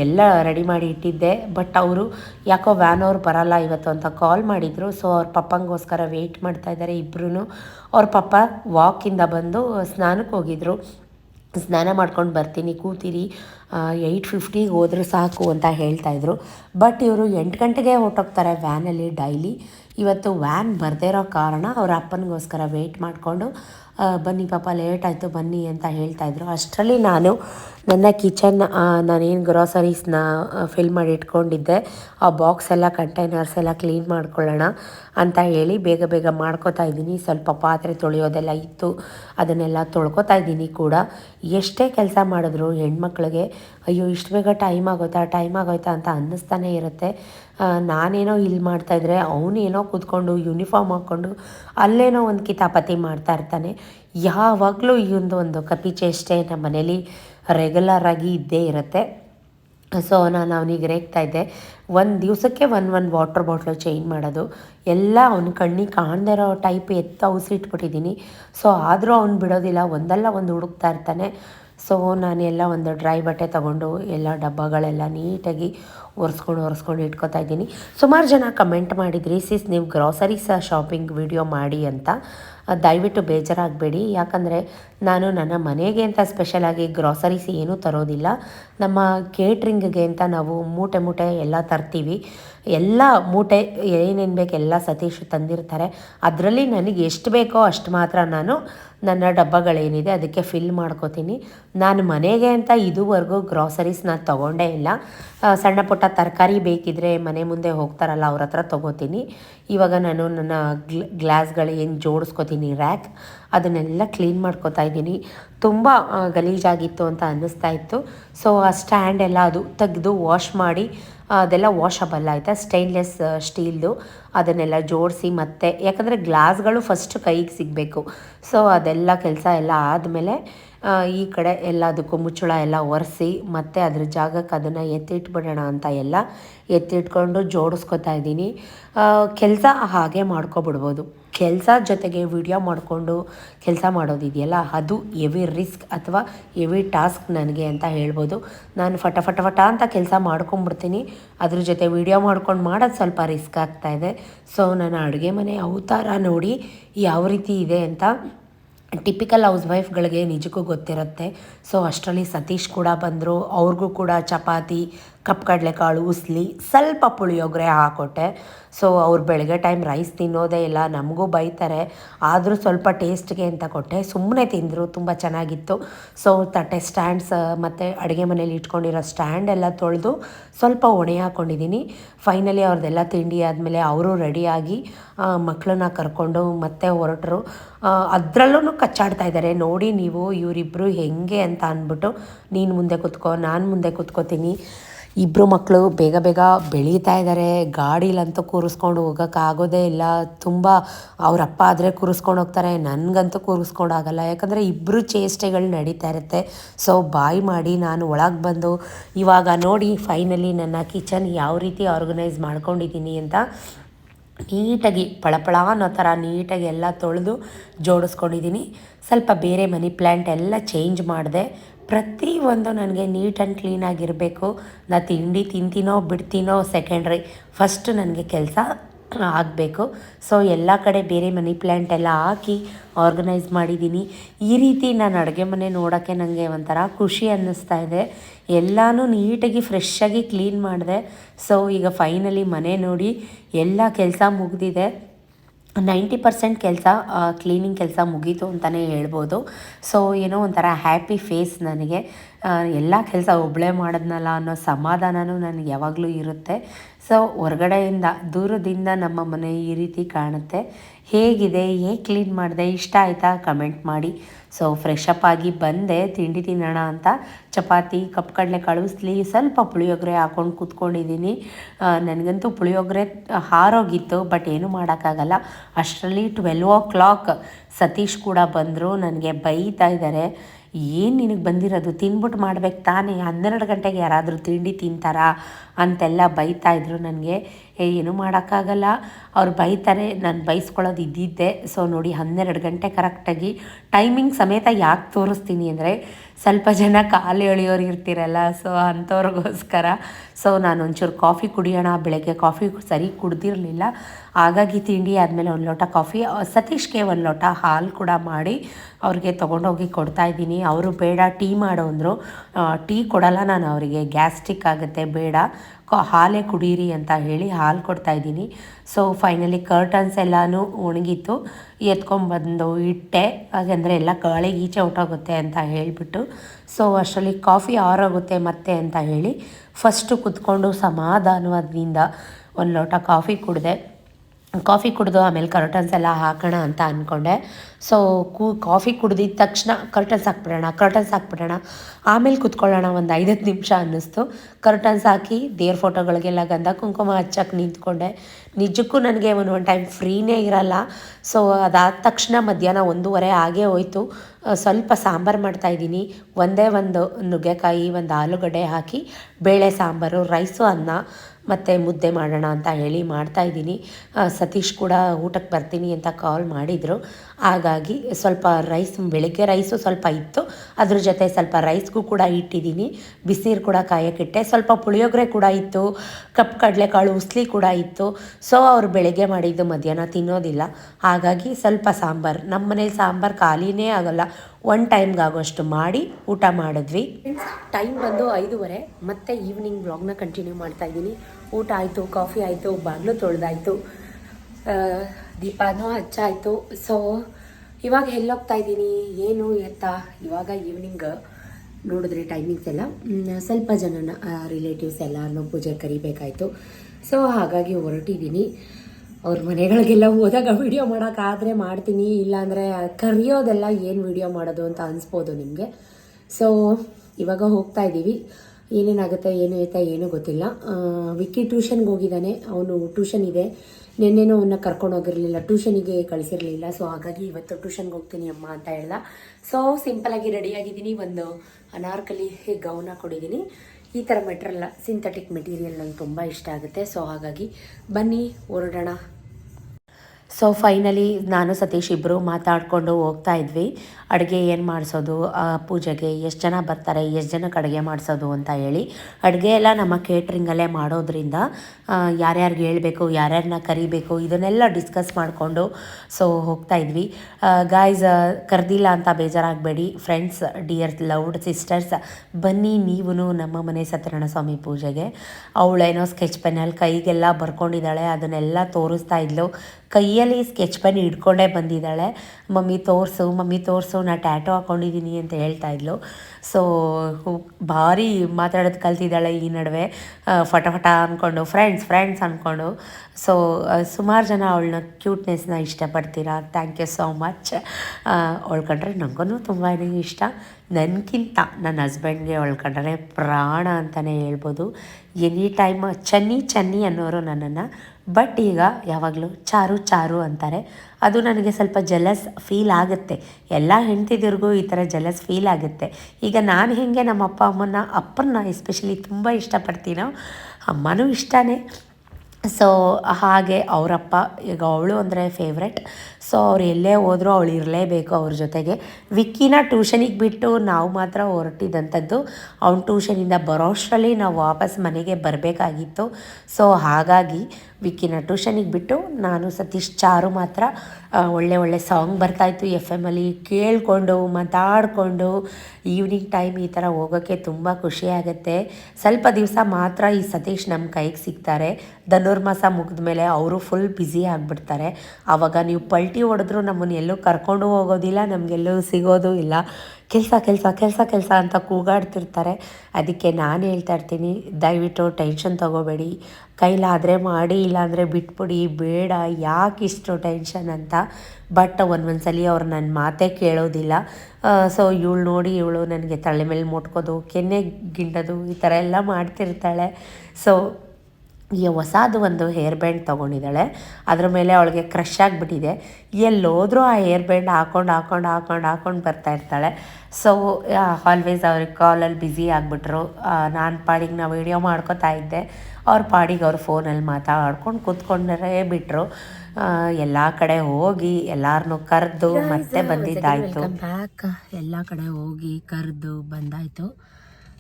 Speaker 1: ಎಲ್ಲ ರೆಡಿ ಮಾಡಿ ಇಟ್ಟಿದ್ದೆ. ಬಟ್ ಅವರು ಯಾಕೋ ವ್ಯಾನ್ ಅವ್ರು ಬರಲ್ಲ ಇವತ್ತು ಅಂತ ಕಾಲ್ ಮಾಡಿದರು. ಸೊ ಅವ್ರ ಪಪ್ಪಂಗೋಸ್ಕರ ವೆಯ್ಟ್ ಮಾಡ್ತಾ ಇದ್ದಾರೆ ಇಬ್ಬರೂ ಅವ್ರ ಪಾಪ ವಾಕಿಂದ ಬಂದು ಸ್ನಾನಕ್ಕೆ ಹೋಗಿದ್ರು. ಸ್ನಾನ ಮಾಡ್ಕೊಂಡು ಬರ್ತೀನಿ, ಕೂತಿರಿ ಏಯ್ಟ್ ಫಿಫ್ಟಿಗೆ ಹೋದ್ರೆ ಸಾಕು ಅಂತ ಹೇಳ್ತಾ ಇದ್ರು. ಬಟ್ ಇವರು ಎಂಟು ಗಂಟೆಗೆ ಹೊಟ್ಟೋಗ್ತಾರೆ ವ್ಯಾನಲ್ಲಿ ಡೈಲಿ ಇವತ್ತು ವ್ಯಾನ್ ಬರದೇ ಇರೋ ಕಾರಣ ಅವ್ರ ಅಪ್ಪನಿಗೋಸ್ಕರ ವೆಯ್ಟ್ ಮಾಡಿಕೊಂಡು ಬನ್ನಿ ಪಾಪ ಲೇಟ್ ಆಯಿತು, ಬನ್ನಿ ಅಂತ ಹೇಳ್ತಾಯಿದ್ರು ಅಷ್ಟರಲ್ಲಿ ನಾನು ನನ್ನ ಕಿಚನ್ ನಾನೇನು ಗ್ರಾಸರೀಸ್ನ ಫಿಲ್ ಮಾಡಿ ಇಟ್ಕೊಂಡಿದ್ದೆ, ಆ ಬಾಕ್ಸ್ ಎಲ್ಲ ಕಂಟೈನರ್ಸ್ ಎಲ್ಲ ಕ್ಲೀನ್ ಮಾಡ್ಕೊಳ್ಳೋಣ ಅಂತ ಹೇಳಿ ಬೇಗ ಬೇಗ ಮಾಡ್ಕೋತಾ ಇದ್ದೀನಿ. ಸ್ವಲ್ಪ ಪಾತ್ರೆ ತೊಳೆಯೋದೆಲ್ಲ ಇತ್ತು, ಅದನ್ನೆಲ್ಲ ತೊಳ್ಕೊತಾ ಇದ್ದೀನಿ ಕೂಡ. ಎಷ್ಟೇ ಕೆಲಸ ಮಾಡಿದ್ರು ಹೆಣ್ಮಕ್ಳಿಗೆ, ಅಯ್ಯೋ, ಇಷ್ಟು ಬೇಗ ಟೈಮ್ ಆಗೋಯ್ತಾ ಟೈಮ್ ಆಗೋಯ್ತಾ ಅಂತ ಅನ್ನಿಸ್ತಾನೆ ಇರುತ್ತೆ. ನಾನೇನೋ ಇಲ್ಲಿ ಮಾಡ್ತಾಯಿದ್ರೆ ಅವನೇನೋ ಕೂತ್ಕೊಂಡು ಯೂನಿಫಾರ್ಮ್ ಹಾಕ್ಕೊಂಡು ಅಲ್ಲೇನೋ ಒಂದು ಕಿತಾಪತಿ ಮಾಡ್ತಾ ಇರ್ತಾನೆ. ಯಾವಾಗಲೂ ಈ ಒಂದು ಕಪಿ ಚೇಷ್ಟೆ ನಮ್ಮ ಮನೇಲಿ ರೆಗ್ಯುಲರಾಗಿ ಇದ್ದೇ ಇರುತ್ತೆ. ಸೊ ನಾನು ಅವನಿಗೆ ರೇಗ್ತಾ ಇದ್ದೆ. ಒಂದು ದಿವಸಕ್ಕೆ ಒಂದು ಒಂದು ವಾಟರ್ ಬಾಟ್ಲು ಚೇಂಜ್ ಮಾಡೋದು. ಎಲ್ಲ ಅವ್ನ ಕಣ್ಣಿಗೆ ಕಾಣದೇ ಇರೋ ಟೈಪ್ ಎತ್ತ ಉಸಿರಿಟ್ಬಿಟ್ಟಿದ್ದೀನಿ ಸೊ ಆದರೂ ಅವ್ನು ಬಿಡೋದಿಲ್ಲ. ಒಂದಲ್ಲ ಒಂದು ಹುಡುಕ್ತಾ ಇರ್ತಾನೆ. ಸೊ ನಾನು ಎಲ್ಲ ಒಂದು ಡ್ರೈ ಬಟ್ಟೆ ತೊಗೊಂಡು ಎಲ್ಲ ಡಬ್ಬಗಳೆಲ್ಲ ನೀಟಾಗಿ ಒರೆಸ್ಕೊಂಡು ಒರೆಸ್ಕೊಂಡು ಇಟ್ಕೊತಾ ಇದ್ದೀನಿ. ಸುಮಾರು ಜನ ಕಮೆಂಟ್ ಮಾಡಿದ್ರಿ ಸಿಸ್ ನೀವು ಗ್ರಾಸರೀಸ್ ಶಾಪಿಂಗ್ ವಿಡಿಯೋ ಮಾಡಿ ಅಂತ. ದಯವಿಟ್ಟು ಬೇಜಾರಾಗಬೇಡಿ. ಯಾಕಂದರೆ ನಾನು ನನ್ನ ಮನೆಗೆ ಅಂತ ಸ್ಪೆಷಲಾಗಿ ಗ್ರಾಸರೀಸ್ ಏನೂ ತರೋದಿಲ್ಲ. ನಮ್ಮ ಕೇಟ್ರಿಂಗ್ಗೆ ಅಂತ ನಾವು ಮೂಟೆ ಮೂಟೆ ಎಲ್ಲ ತರ್ತೀವಿ. ಎಲ್ಲ ಮೂಟೆ, ಏನೇನು ಬೇಕು ಎಲ್ಲ ಸತೀಶ್ ತಂದಿರ್ತಾರೆ. ಅದರಲ್ಲಿ ನನಗೆ ಎಷ್ಟು ಬೇಕೋ ಅಷ್ಟು ಮಾತ್ರ ನಾನು ನನ್ನ ಡಬ್ಬಗಳೇನಿದೆ ಅದಕ್ಕೆ ಫಿಲ್ ಮಾಡ್ಕೋತೀನಿ. ನಾನು ಮನೆಗೆ ಅಂತ ಇದುವರೆಗೂ ಗ್ರಾಸರೀಸ್ ನಾನು ತೊಗೊಂಡೇ ಇಲ್ಲ. ಸಣ್ಣ ಪುಟ್ಟ ತರಕಾರಿ ಬೇಕಿದ್ದರೆ ಮನೆ ಮುಂದೆ ಹೋಗ್ತಾರಲ್ಲ ಅವ್ರ ಹತ್ರ ತೊಗೋತೀನಿ. ಇವಾಗ ನಾನು ನನ್ನ ಗ್ಲಾಸ್ಗಳು ಏನು ಜೋಡಿಸ್ಕೋತೀನಿ ರ್ಯಾಕ್ ಅದನ್ನೆಲ್ಲ ಕ್ಲೀನ್ ಮಾಡ್ಕೋತಾ ಇದ್ದೀನಿ. ತುಂಬ ಗಲೀಜಾಗಿತ್ತು ಅಂತ ಅನ್ನಿಸ್ತಾ ಇತ್ತು. ಸೊ ಆ ಸ್ಟ್ಯಾಂಡ್ ಎಲ್ಲ ಅದು ತೆಗೆದು ವಾಶ್ ಮಾಡಿ ಅದೆಲ್ಲ ವಾಷಬಲ್ ಆಯಿತಾ? ಸ್ಟೈನ್ಲೆಸ್ ಸ್ಟೀಲ್ದು ಅದನ್ನೆಲ್ಲ ಜೋಡಿಸಿ ಮತ್ತೆ, ಯಾಕಂದರೆ ಗ್ಲಾಸ್ಗಳು ಫಸ್ಟ್ ಕೈಗೆ ಸಿಗಬೇಕು. ಸೊ ಅದೆಲ್ಲ ಕೆಲಸ ಎಲ್ಲ ಆದಮೇಲೆ ಈ ಕಡೆ ಎಲ್ಲದಕ್ಕೂ ಮುಚ್ಚಳ ಎಲ್ಲ ಒರೆಸಿ ಮತ್ತು ಅದ್ರ ಜಾಗಕ್ಕೆ ಅದನ್ನು ಎತ್ತಿಟ್ಬಿಡೋಣ ಅಂತ ಎಲ್ಲ ಎತ್ತಿಟ್ಕೊಂಡು ಜೋಡಿಸ್ಕೊತಾ ಇದ್ದೀನಿ. ಕೆಲಸ ಹಾಗೆ ಮಾಡ್ಕೊಬಿಡ್ಬೋದು. ಕೆಲಸ ಜೊತೆಗೆ ವಿಡಿಯೋ ಮಾಡಿಕೊಂಡು ಕೆಲಸ ಮಾಡೋದಿದೆಯಲ್ಲ ಅದು ಎವಿ ರಿಸ್ಕ್ ಅಥವಾ ಎವಿ ಟಾಸ್ಕ್ ನನಗೆ ಅಂತ ಹೇಳ್ಬೋದು. ನಾನು ಫಟ ಫಟ ಫಟ ಅಂತ ಕೆಲಸ ಮಾಡ್ಕೊಂಬಿಡ್ತೀನಿ. ಅದ್ರ ಜೊತೆ ವಿಡಿಯೋ ಮಾಡ್ಕೊಂಡು ಮಾಡೋದು ಸ್ವಲ್ಪ ರಿಸ್ಕ್ ಆಗ್ತಾಯಿದೆ ಸೊ ನಾನು ಅಡುಗೆ ಮನೆ ಅವತಾರ ನೋಡಿ ಯಾವ ರೀತಿ ಇದೆ ಅಂತ ಟಿಪಿಕಲ್ ಹೌಸ್ ವೈಫ್ಗಳಿಗೆ ನಿಜಕ್ಕೂ ಗೊತ್ತಿರುತ್ತೆ. ಸೊ ಅಷ್ಟರಲ್ಲಿ ಸತೀಶ್ ಕೂಡ ಬಂದರು ಅವ್ರಿಗೂ ಕೂಡ ಚಪಾತಿ ಕಪ್ಪು ಕಡಲೆಕಾಳು, ಉಸ್ಲಿ, ಸ್ವಲ್ಪ ಪುಳಿಯೋಗರೆ ಹಾಕೊಟ್ಟೆ. ಸೊ ಅವ್ರು ಬೆಳಗ್ಗೆ ಟೈಮ್ ರೈಸ್ ತಿನ್ನೋದೇ ಇಲ್ಲ, ನಮಗೂ ಬೈತಾರೆ. ಆದರೂ ಸ್ವಲ್ಪ ಟೇಸ್ಟ್ಗೆ ಅಂತ ಕೊಟ್ಟೆ. ಸುಮ್ಮನೆ ತಿಂದರು, ತುಂಬ ಚೆನ್ನಾಗಿತ್ತು. ಸೊ ತಟ್ಟೆ ಸ್ಟ್ಯಾಂಡ್ಸ್ ಮತ್ತು ಅಡುಗೆ ಮನೇಲಿ ಇಟ್ಕೊಂಡಿರೋ ಸ್ಟ್ಯಾಂಡ್ ಎಲ್ಲ ತೊಳೆದು ಸ್ವಲ್ಪ ಒಣೆ ಹಾಕ್ಕೊಂಡಿದ್ದೀನಿ ಫೈನಲಿ ಅವ್ರದ್ದೆಲ್ಲ ತಿಂಡಿ ಆದಮೇಲೆ ಅವರು ರೆಡಿಯಾಗಿ ಮಕ್ಕಳನ್ನ ಕರ್ಕೊಂಡು ಮತ್ತೆ ಹೊರಟರು. ಅದರಲ್ಲೂ ಕಚ್ಚಾಡ್ತಾ ಇದ್ದಾರೆ. ನೋಡಿ ನೀವು ಇವರಿಬ್ಬರು ಹೆಂಗೆ ಅಂತ ಅಂದ್ಬಿಟ್ಟು, ನೀನು ಮುಂದೆ ಕೂತ್ಕೋ, ನಾನು ಮುಂದೆ ಕೂತ್ಕೋತೀನಿ. ಇಬ್ಬರು ಮಕ್ಕಳು ಬೇಗ ಬೇಗ ಬೆಳೀತಾ ಇದ್ದಾರೆ ಗಾಡಿಲಂತೂ ಕೂರಿಸ್ಕೊಂಡು ಹೋಗೋಕ್ಕಾಗೋದೇ ಇಲ್ಲ. ತುಂಬ ಅವ್ರ ಅಪ್ಪ ಆದರೆ ಕೂರಿಸ್ಕೊಂಡು ಹೋಗ್ತಾರೆ. ನನಗಂತೂ ಕೂರಿಸ್ಕೊಂಡು ಆಗಲ್ಲ. ಯಾಕಂದರೆ ಇಬ್ಬರು ಚೇಷ್ಟೆಗಳು ನಡೀತಾ ಇರುತ್ತೆ. ಸೊ ಬಾಯ್ ಮಾಡಿ ನಾನು ಒಳಗೆ ಬಂದು ಇವಾಗ ನೋಡಿ ಫೈನಲಿ ನನ್ನ ಕಿಚನ್ ಯಾವ ರೀತಿ ಆರ್ಗನೈಸ್ ಮಾಡ್ಕೊಂಡಿದ್ದೀನಿ ಅಂತ ನೀಟಾಗಿ ಪಳಪಳ ಅನ್ನೋ ಥರ ನೀಟಾಗಿ ಎಲ್ಲ ತೊಳೆದು ಜೋಡಿಸ್ಕೊಂಡಿದ್ದೀನಿ. ಸ್ವಲ್ಪ ಬೇರೆ ಮನಿ ಪ್ಲ್ಯಾಂಟ್ ಎಲ್ಲ ಚೇಂಜ್ ಮಾಡಿದೆ. ಪ್ರತಿಯೊಂದು ನನಗೆ ನೀಟ್ ಆ್ಯಂಡ್ ಕ್ಲೀನಾಗಿರಬೇಕು ನಾ ತಿಂಡಿ ತಿಂತೀನೋ ಬಿಡ್ತೀನೋ ಸೆಕೆಂಡ್ರಿ ಫಸ್ಟ್ ನನಗೆ ಕೆಲಸ ಆಗಬೇಕು. ಸೊ ಎಲ್ಲ ಕಡೆ ಬೇರೆ ಮನಿ ಪ್ಲ್ಯಾಂಟ್ ಎಲ್ಲ ಹಾಕಿ ಆರ್ಗನೈಸ್ ಮಾಡಿದ್ದೀನಿ ಈ ರೀತಿ ನಾನು ಅಡುಗೆ ಮನೆ ನೋಡೋಕ್ಕೆ ನನಗೆ ಒಂಥರ ಖುಷಿ ಅನ್ನಿಸ್ತಾ ಇದೆ. ಎಲ್ಲನೂ ನೀಟಾಗಿ ಫ್ರೆಶ್ಶಾಗಿ ಕ್ಲೀನ್ ಮಾಡಿದೆ. ಸೊ ಈಗ ಫೈನಲಿ ಮನೆ ನೋಡಿ ಎಲ್ಲ ಕೆಲಸ ಮುಗಿದಿದೆ. ನೈಂಟಿ ಪರ್ಸೆಂಟ್ ಕೆಲಸ ಕ್ಲೀನಿಂಗ್ ಕೆಲಸ ಮುಗೀತು ಅಂತಲೇ ಹೇಳ್ಬೋದು. ಸೊ ಏನೋ ಒಂಥರ ಹ್ಯಾಪಿ ಫೇಸ್ ನನಗೆ. ಎಲ್ಲ ಕೆಲಸ ಒಬ್ಬಳೇ ಮಾಡಿದ್ನಲ್ಲ ಅನ್ನೋ ಸಮಾಧಾನವೂ ನನಗೆ ಯಾವಾಗಲೂ ಇರುತ್ತೆ. ಸೊ ಹೊರಗಡೆಯಿಂದ ದೂರದಿಂದ ನಮ್ಮ ಮನೆ ಈ ರೀತಿ ಕಾಣುತ್ತೆ. ಹೇಗಿದೆ? ಹೇಗೆ ಕ್ಲೀನ್ ಮಾಡಿದೆ? ಇಷ್ಟ ಆಯಿತಾ? ಕಮೆಂಟ್ ಮಾಡಿ. ಸೊ ಫ್ರೆಶ್ ಅಪ್ ಆಗಿ ಬಂದೆ. ತಿಂಡಿ ತಿನ್ನೋಣ ಅಂತ. ಚಪಾತಿ ಕಪ್ಪು ಕಡಲೆ ಕಳುಸ್ಲಿ, ಸ್ವಲ್ಪ ಪುಳಿಯೋಗರೆ ಹಾಕೊಂಡು ಕೂತ್ಕೊಂಡಿದ್ದೀನಿ. ನನಗಂತೂ ಪುಳಿಯೋಗರೆ ಹಾರೋಗಿತ್ತು ಬಟ್ ಏನೂ ಮಾಡೋಕ್ಕಾಗಲ್ಲ. ಅಷ್ಟರಲ್ಲಿ ಟ್ವೆಲ್ವ್ ಓ ಕ್ಲಾಕ್ ಸತೀಶ್ ಕೂಡ ಬಂದರು. ನನಗೆ ಬೈತಾ ಇದ್ದಾರೆ ಏನು ನಿನಗೆ ಬಂದಿರೋದು? ತಿನ್ಬಿಟ್ಟು ಮಾಡ್ಬೇಕು ತಾನೇ. ಹನ್ನೆರಡು ಗಂಟೆಗೆ ಯಾರಾದರೂ ತಿಂಡಿ ತಿಂತಾರಾ? ಅಂತೆಲ್ಲ ಬೈತಾ ಇದ್ರು ನನಗೆ. ಏನೂ ಮಾಡೋಕ್ಕಾಗಲ್ಲ. ಅವ್ರು ಬೈತಾರೆ, ನಾನು ಬೈಸ್ಕೊಳ್ಳೋದು ಇದ್ದಿದ್ದೆ. ಸೊ ನೋಡಿ, ಹನ್ನೆರಡು ಗಂಟೆ ಕರೆಕ್ಟಾಗಿ ಟೈಮಿಂಗ್ ಸಮೇತ ಯಾಕೆ ತೋರಿಸ್ತೀನಿ ಅಂದರೆ ಸ್ವಲ್ಪ ಜನ ಕಾಲು ಎಳೆಯೋರು ಇರ್ತೀರಲ್ಲ ಸೊ ಅಂಥವ್ರಿಗೋಸ್ಕರ ಸೊ ನಾನು ಒಂಚೂರು ಕಾಫಿ ಕುಡಿಯೋಣ, ಬೆಳಗ್ಗೆ ಕಾಫಿ ಸರಿ ಕುಡ್ದಿರಲಿಲ್ಲ. ಹಾಗಾಗಿ ತಿಂಡಿ ಆದಮೇಲೆ ಒಂದು ಲೋಟ ಕಾಫಿ ಸತೀಶ್ಗೆ ಒಂದು ಲೋಟ ಹಾಲು ಕೂಡ ಮಾಡಿ ಅವ್ರಿಗೆ ತೊಗೊಂಡೋಗಿ ಕೊಡ್ತಾಯಿದ್ದೀನಿ ಅವರು ಬೇಡ, ಟೀ ಮಾಡೋ ಅಂದರು ಟೀ ಕೊಡಲ್ಲ ನಾನು ಅವರಿಗೆ, ಗ್ಯಾಸ್ಟ್ರಿಕ್ ಆಗುತ್ತೆ, ಬೇಡ. ಕಾ ಹಾಲೇ ಕುಡೀರಿ ಅಂತ ಹೇಳಿ ಹಾಲು ಕೊಡ್ತಾಯಿದ್ದೀನಿ ಸೊ ಫೈನಲಿ ಕರ್ಟನ್ಸ್ ಎಲ್ಲನೂ ಒಣಗಿತ್ತು. ಎತ್ಕೊಂಡ್ಬಂದು ಇಟ್ಟೆ. ಹಾಗೆಂದರೆ ಎಲ್ಲ ಗಾಳಿಗೆ ಈಚೆ ಹೊಟ್ಟೋಗುತ್ತೆ ಅಂತ ಹೇಳಿಬಿಟ್ಟು. ಸೊ ಅಷ್ಟರಲ್ಲಿ ಕಾಫಿ ಆರೋಗುತ್ತೆ ಮತ್ತೆ ಅಂತ ಹೇಳಿ ಫಸ್ಟು ಕುತ್ಕೊಂಡು ಸಮಾಧಾನವಾದಿಂದ ಒಂದು ಲೋಟ ಕಾಫಿ ಕುಡಿದೆ. ಕಾಫಿ ಕುಡಿದು ಆಮೇಲೆ ಕರ್ಟನ್ಸ್ ಎಲ್ಲ ಹಾಕೋಣ ಅಂತ ಅಂದ್ಕೊಂಡೆ ಸೊ ಕೂ ಕಾಫಿ ಕುಡ್ದಿದ್ದ ತಕ್ಷಣ ಕರ್ಟನ್ಸ್ ಹಾಕ್ಬಿಡೋಣ ಕರ್ಟನ್ಸ್ ಹಾಕ್ಬಿಡೋಣ. ಆಮೇಲೆ ಕುತ್ಕೊಳ್ಳೋಣ ಒಂದು ಐದತ್ತು ನಿಮಿಷ ಅನ್ನಿಸ್ತು. ಕರ್ಟನ್ಸ್ ಹಾಕಿ ದೇವ್ರ ಫೋಟೋಗಳಿಗೆಲ್ಲ ಗಂಧ ಕುಂಕುಮ ಹಚ್ಚಕ್ಕೆ ನಿಂತ್ಕೊಂಡೆ. ನಿಜಕ್ಕೂ ನನಗೆ ಒಂದು ಒನ್ ಟೈಮ್ ಫ್ರೀನೇ ಇರಲ್ಲ. ಸೊ ಅದಾದ ತಕ್ಷಣ ಮಧ್ಯಾಹ್ನ ಒಂದೂವರೆ ಆಗೇ ಹೋಯ್ತು. ಸ್ವಲ್ಪ ಸಾಂಬಾರು ಮಾಡ್ತಾಯಿದ್ದೀನಿ ಒಂದೇ ಒಂದು ನುಗ್ಗೆಕಾಯಿ, ಒಂದು ಆಲೂಗಡ್ಡೆ ಹಾಕಿ, ಬೇಳೆ ಸಾಂಬಾರು, ರೈಸು, ಅನ್ನ ಮತ್ತು ಮುದ್ದೆ ಮಾಡೋಣ ಅಂತ ಹೇಳಿ ಮಾಡ್ತಾಯಿದ್ದೀನಿ ಸತೀಶ್ ಕೂಡ ಊಟಕ್ಕೆ ಬರ್ತೀನಿ ಅಂತ ಕಾಲ್ ಮಾಡಿದರು. ಹಾಗಾಗಿ ಸ್ವಲ್ಪ ರೈಸ್ ಬೆಳಗ್ಗೆ ರೈಸು ಸ್ವಲ್ಪ ಇತ್ತು. ಅದ್ರ ಜೊತೆ ಸ್ವಲ್ಪ ರೈಸ್ಗೂ ಕೂಡ ಇಟ್ಟಿದ್ದೀನಿ. ಬಿಸಿನೀರು ಕೂಡ ಕಾಯಕ್ಕಿಟ್ಟೆ ಸ್ವಲ್ಪ ಪುಳಿಯೋಗರೆ ಕೂಡ ಇತ್ತು. ಕಪ್ಪು ಕಡಲೆಕಾಳು, ಉಸ್ಲಿ ಕೂಡ ಇತ್ತು. ಸೊ ಅವ್ರು ಬೆಳಗ್ಗೆ ಮಾಡಿದ್ದು ಮಧ್ಯಾಹ್ನ ತಿನ್ನೋದಿಲ್ಲ. ಹಾಗಾಗಿ ಸ್ವಲ್ಪ ಸಾಂಬಾರು. ನಮ್ಮ ಮನೇಲಿ ಸಾಂಬಾರು ಖಾಲಿನೇ ಆಗೋಲ್ಲ. ಒನ್ ಟೈಮ್ಗೆ ಆಗೋಷ್ಟು ಮಾಡಿ ಊಟ ಮಾಡಿದ್ವಿ. ಟೈಮ್ ಬಂದು ಐದೂವರೆ. ಮತ್ತೆ ಈವ್ನಿಂಗ್ ಬ್ಲಾಗ್ನ ಕಂಟಿನ್ಯೂ ಮಾಡ್ತಾ ಇದ್ದೀನಿ. ಊಟ ಆಯಿತು ಕಾಫಿ ಆಯಿತು, ಬಾಗಿಲು ತೊಳೆದಾಯಿತು. ದೀಪನೂ ಹಚ್ಚಾಯಿತು ಸೊ ಇವಾಗ ಎಲ್ಲೋಗ್ತಾ ಇದ್ದೀನಿ. ಏನು ಎತ್ತ ಇವಾಗ ಈವ್ನಿಂಗ್ ನೋಡಿದ್ರೆ ಟೈಮಿಂಗ್ಸ್ ಎಲ್ಲ ಸ್ವಲ್ಪ ಜನನ ರಿಲೇಟಿವ್ಸ್ ಎಲ್ಲರನ್ನೂ ಪೂಜೆ ಕರಿಬೇಕಾಯಿತು. ಸೊ ಹಾಗಾಗಿ ಹೊರಟಿದ್ದೀನಿ. ಅವ್ರ ಮನೆಗಳಿಗೆಲ್ಲ ಹೋದಾಗ ವಿಡಿಯೋ ಮಾಡೋಕ್ಕಾದರೆ ಮಾಡ್ತೀನಿ. ಇಲ್ಲಾಂದರೆ ಕರೆಯೋದೆಲ್ಲ ಏನು ವಿಡಿಯೋ ಮಾಡೋದು ಅಂತ ಅನಿಸ್ಬೋದು ನಿಮಗೆ. ಸೊ ಇವಾಗ ಹೋಗ್ತಾ ಇದ್ದೀವಿ. ಏನೇನಾಗುತ್ತೆ, ಏನು ಐತ, ಏನೂ ಗೊತ್ತಿಲ್ಲ. ವಿಕ್ಕಿ ಟ್ಯೂಷನ್ಗೆ ಹೋಗಿದ್ದಾನೆ. ಅವನು ಟ್ಯೂಷನ್ ಇದೆ. ನಿನ್ನೆನೂ ಅವನ್ನ ಕರ್ಕೊಂಡು ಹೋಗಿರಲಿಲ್ಲ ಟ್ಯೂಷನಿಗೆ ಕಳಿಸಿರಲಿಲ್ಲ. ಸೊ ಹಾಗಾಗಿ ಇವತ್ತು ಟ್ಯೂಷನ್ಗೆ ಹೋಗ್ತೀನಿ ಅಮ್ಮ ಅಂತ ಹೇಳ್ದ ಸೊ ಸಿಂಪಲಾಗಿ ರೆಡಿಯಾಗಿದ್ದೀನಿ ಒಂದು ಅನಾರ್ಕಲಿ ಗೌನ ಕೊಡಿದ್ದೀನಿ. ಈ ಥರ ಮೆಟ್ರಲ್ಲ ಸಿಂಥೆಟಿಕ್ ಮೆಟೀರಿಯಲ್ ನಂಗೆ ತುಂಬ ಇಷ್ಟ ಆಗುತ್ತೆ. ಸೊ ಹಾಗಾಗಿ ಬನ್ನಿ, ಹೊರಡೋಣ. ಸೊ ಫೈನಲಿ ನಾನು ಸತೀಶ್ ಇಬ್ಬರು ಮಾತಾಡಿಕೊಂಡು ಹೋಗ್ತಾ ಇದ್ವಿ. ಅಡುಗೆ ಏನು ಮಾಡಿಸೋದು? ಪೂಜೆಗೆ ಎಷ್ಟು ಜನ ಬರ್ತಾರೆ? ಎಷ್ಟು ಜನಕ್ಕೆ ಅಡುಗೆ ಮಾಡಿಸೋದು ಅಂತ ಹೇಳಿ. ಅಡುಗೆ ಎಲ್ಲ ನಮ್ಮ ಕೇಟ್ರಿಂಗಲ್ಲೇ ಮಾಡೋದ್ರಿಂದ ಯಾರ್ಯಾರಿಗೆ ಹೇಳಬೇಕು ಯಾರ್ಯಾರನ್ನ ಕರಿಬೇಕು, ಇದನ್ನೆಲ್ಲ ಡಿಸ್ಕಸ್ ಮಾಡಿಕೊಂಡು ಸೊ ಹೋಗ್ತಾ ಇದ್ವಿ. ಗಾಯ್ಸ್ ಕರೆದಿಲ್ಲ ಅಂತ ಬೇಜಾರಾಗಬೇಡಿ. ಫ್ರೆಂಡ್ಸ್ ಡಿಯರ್ ಲವ್ಡ್ ಸಿಸ್ಟರ್ಸ್ ಬನ್ನಿ ನೀವು ನಮ್ಮ ಮನೆ ಸತ್ಯನಾರಾಯಣ ಸ್ವಾಮಿ ಪೂಜೆಗೆ. ಅವಳೇನೋ ಸ್ಕೆಚ್ ಪೆನ್ನಲ್ಲಿ ಕೈಗೆಲ್ಲ ಬರ್ಕೊಂಡಿದ್ದಾಳೆ. ಅದನ್ನೆಲ್ಲ ತೋರಿಸ್ತಾ ಇದ್ಲು. ಕೈಯಲ್ಲಿ ಸ್ಕೆಚ್ ಪೆನ್ ಹಿಡ್ಕೊಂಡೇ ಬಂದಿದ್ದಾಳೆ. ಮಮ್ಮಿ ತೋರಿಸು ಮಮ್ಮಿ ತೋರಿಸು, ನಾ ಟ್ಯಾಟೋ ಹಾಕ್ಕೊಂಡಿದ್ದೀನಿ ಅಂತ ಹೇಳ್ತಾ ಇದ್ಲು. ಸೊ ಭಾರಿ ಮಾತಾಡೋದು ಕಲ್ತಿದ್ದಾಳೆ ಈ ನಡುವೆ. ಫಟಫಟ ಫಟ ಫಟ ಅಂದ್ಕೊಂಡು ಫ್ರೆಂಡ್ಸ್ ಫ್ರೆಂಡ್ಸ್ ಅಂದ್ಕೊಂಡು ಸೊ ಸುಮಾರು ಜನ ಅವಳನ್ನ ಕ್ಯೂಟ್ನೆಸ್ನ ಇಷ್ಟಪಡ್ತೀರಾ? ಥ್ಯಾಂಕ್ ಯು ಸೋ ಮಚ್ ಅವಳು ಕಂಡ್ರೆ ನನಗೂ ತುಂಬಾ ಇಷ್ಟ. ನನಗಿಂತ ನನ್ನ ಹಸ್ಬೆಂಡ್ಗೆ ಅವಳು ಕಂಡ್ರೆ ಪ್ರಾಣ ಅಂತಲೇ ಹೇಳ್ಬೋದು. ಎನಿ ಟೈಮ್, ಚನ್ನಿ ಚನ್ನಿ ಅನ್ನೋರು ನನ್ನನ್ನು ಬಟ್ ಈಗ ಯಾವಾಗಲೂ ಚಾರು ಚಾರು ಅಂತಾರೆ. ಅದು ನನಗೆ ಸ್ವಲ್ಪ ಜಲಸ್ ಫೀಲ್ ಆಗುತ್ತೆ. ಎಲ್ಲ ಹೆಂಡ್ತಿದ್ರಿಗೂ ಈ ಥರ ಜಲಸ್ ಫೀಲ್ ಆಗುತ್ತೆ. ಈಗ ನಾನು ಹೇಗೆ ನಮ್ಮ ಅಪ್ಪ ಅಮ್ಮನ ಅಪ್ಪನ ಎಸ್ಪೆಷಲಿ ತುಂಬ ಇಷ್ಟಪಡ್ತೀನೋ ಅಮ್ಮನೂ ಇಷ್ಟನೇ. ಸೊ ಹಾಗೆ ಅವರಪ್ಪ, ಈಗ ಅವಳು ಅಂದರೆ ಫೇವ್ರೆಟ್ ಸೊ ಅವ್ರು ಎಲ್ಲೇ ಹೋದರೂ ಅವಳು ಇರಲೇಬೇಕು ಅವ್ರ ಜೊತೆಗೆ. ವಿಕ್ಕಿನ ಟ್ಯೂಷನಿಗೆ ಬಿಟ್ಟು ನಾವು ಮಾತ್ರ ಹೊರಟಿದ್ದಂಥದ್ದು ಅವ್ನು ಟ್ಯೂಷನಿಂದ ಬರೋಷ್ಟರಲ್ಲಿ ನಾವು ವಾಪಸ್ ಮನೆಗೆ ಬರಬೇಕಾಗಿತ್ತು. ಸೊ ಹಾಗಾಗಿ ವಿಕ್ಕಿನ ಟ್ಯೂಷನಿಗೆ ಬಿಟ್ಟು ನಾನು ಸತೀಶ್ ಚಾರು ಮಾತ್ರ ಒಳ್ಳೆ ಒಳ್ಳೆ ಸಾಂಗ್ ಬರ್ತಾಯಿತ್ತು ಎಫ್ ಎಮ್ಮಲ್ಲಿ ಕೇಳಿಕೊಂಡು, ಮಾತಾಡಿಕೊಂಡು ಈವ್ನಿಂಗ್ ಟೈಮ್ ಈ ಥರ ಹೋಗೋಕ್ಕೆ ತುಂಬ ಖುಷಿಯಾಗುತ್ತೆ ಸ್ವಲ್ಪ ದಿವಸ ಮಾತ್ರ ಈ ಸತೀಶ್ ನಮ್ಮ ಕೈಗೆ ಸಿಗ್ತಾರೆ. ಧನುರ್ಮಾಸ ಮುಗಿದ ಮೇಲೆ ಅವರು ಫುಲ್ ಬ್ಯುಸಿ ಆಗಿಬಿಡ್ತಾರೆ. ಆವಾಗ ನೀವು ಪಲ್ಟಿ ಹೊಡೆದ್ರು ನಮ್ಮನ್ನು ಎಲ್ಲೂ ಕರ್ಕೊಂಡು ಹೋಗೋದಿಲ್ಲ, ನಮಗೆಲ್ಲೂ ಸಿಗೋದು ಇಲ್ಲ. ಕೆಲಸ ಕೆಲಸ ಕೆಲಸ ಕೆಲಸ ಅಂತ ಕೂಗಾಡ್ತಿರ್ತಾರೆ. ಅದಕ್ಕೆ ನಾನು ಹೇಳ್ತಾ ಇರ್ತೀನಿ, ದಯವಿಟ್ಟು ಟೆನ್ಷನ್ ತೊಗೋಬೇಡಿ. ಕೈಲಾದರೆ ಮಾಡಿ, ಇಲ್ಲಾಂದರೆ ಬಿಟ್ಬಿಡಿ. ಬೇಡ, ಯಾಕೆ ಇಷ್ಟು ಟೆನ್ಷನ್ ಅಂತ. ಬಟ್ ಒಂದೊಂದ್ಸಲಿ ಅವ್ರು ನನ್ನ ಮಾತೇ ಕೇಳೋದಿಲ್ಲ. ಸೊ ಇವಳು ನೋಡಿ, ಇವಳು ನನಗೆ ತಲೆ ಮೇಲೆ ಮುಟ್ಕೋದು, ಕೆನ್ನೆ ಗಿಂಡೋದು, ಈ ಥರ ಎಲ್ಲ ಮಾಡ್ತಿರ್ತಾಳೆ. ಸೊ ಈ ಹೊಸದು ಒಂದು ಹೇರ್ ಬ್ಯಾಂಡ್ ತೊಗೊಂಡಿದ್ದಾಳೆ. ಅದರ ಮೇಲೆ ಅವಳಿಗೆ ಕ್ರಶ್ ಆಗಿಬಿಟ್ಟಿದೆ. ಎಲ್ಲೋದ್ರೂ ಆ ಹೇರ್ ಬ್ಯಾಂಡ್ ಹಾಕೊಂಡು ಹಾಕೊಂಡು ಹಾಕೊಂಡು ಹಾಕೊಂಡು ಬರ್ತಾ ಇರ್ತಾಳೆ. ಸೊ ಆಲ್ವೇಸ್ ಅವ್ರಿಗೆ ಕಾಲಲ್ಲಿ ಬ್ಯುಸಿ ಆಗಿಬಿಟ್ರು. ನಾನು ಪಾಡಿಗೆ ನಾವು ವಿಡಿಯೋ ಮಾಡ್ಕೋತಾ ಇದ್ದೆ. ಅವ್ರ ಪಾಡಿಗೆ ಅವ್ರ ಫೋನಲ್ಲಿ ಮಾತಾಡ್ಕೊಂಡು ಕೂತ್ಕೊಂಡರೇ ಬಿಟ್ಟರು ಎಲ್ಲ ಕಡೆ ಹೋಗಿ ಎಲ್ಲಾರನ್ನು ಕರೆದು ಮತ್ತೆ ಬಂದಿದ್ದಾಯಿತು. ಎಲ್ಲ ಕಡೆ ಹೋಗಿ ಕರೆದು ಬಂದಾಯಿತು.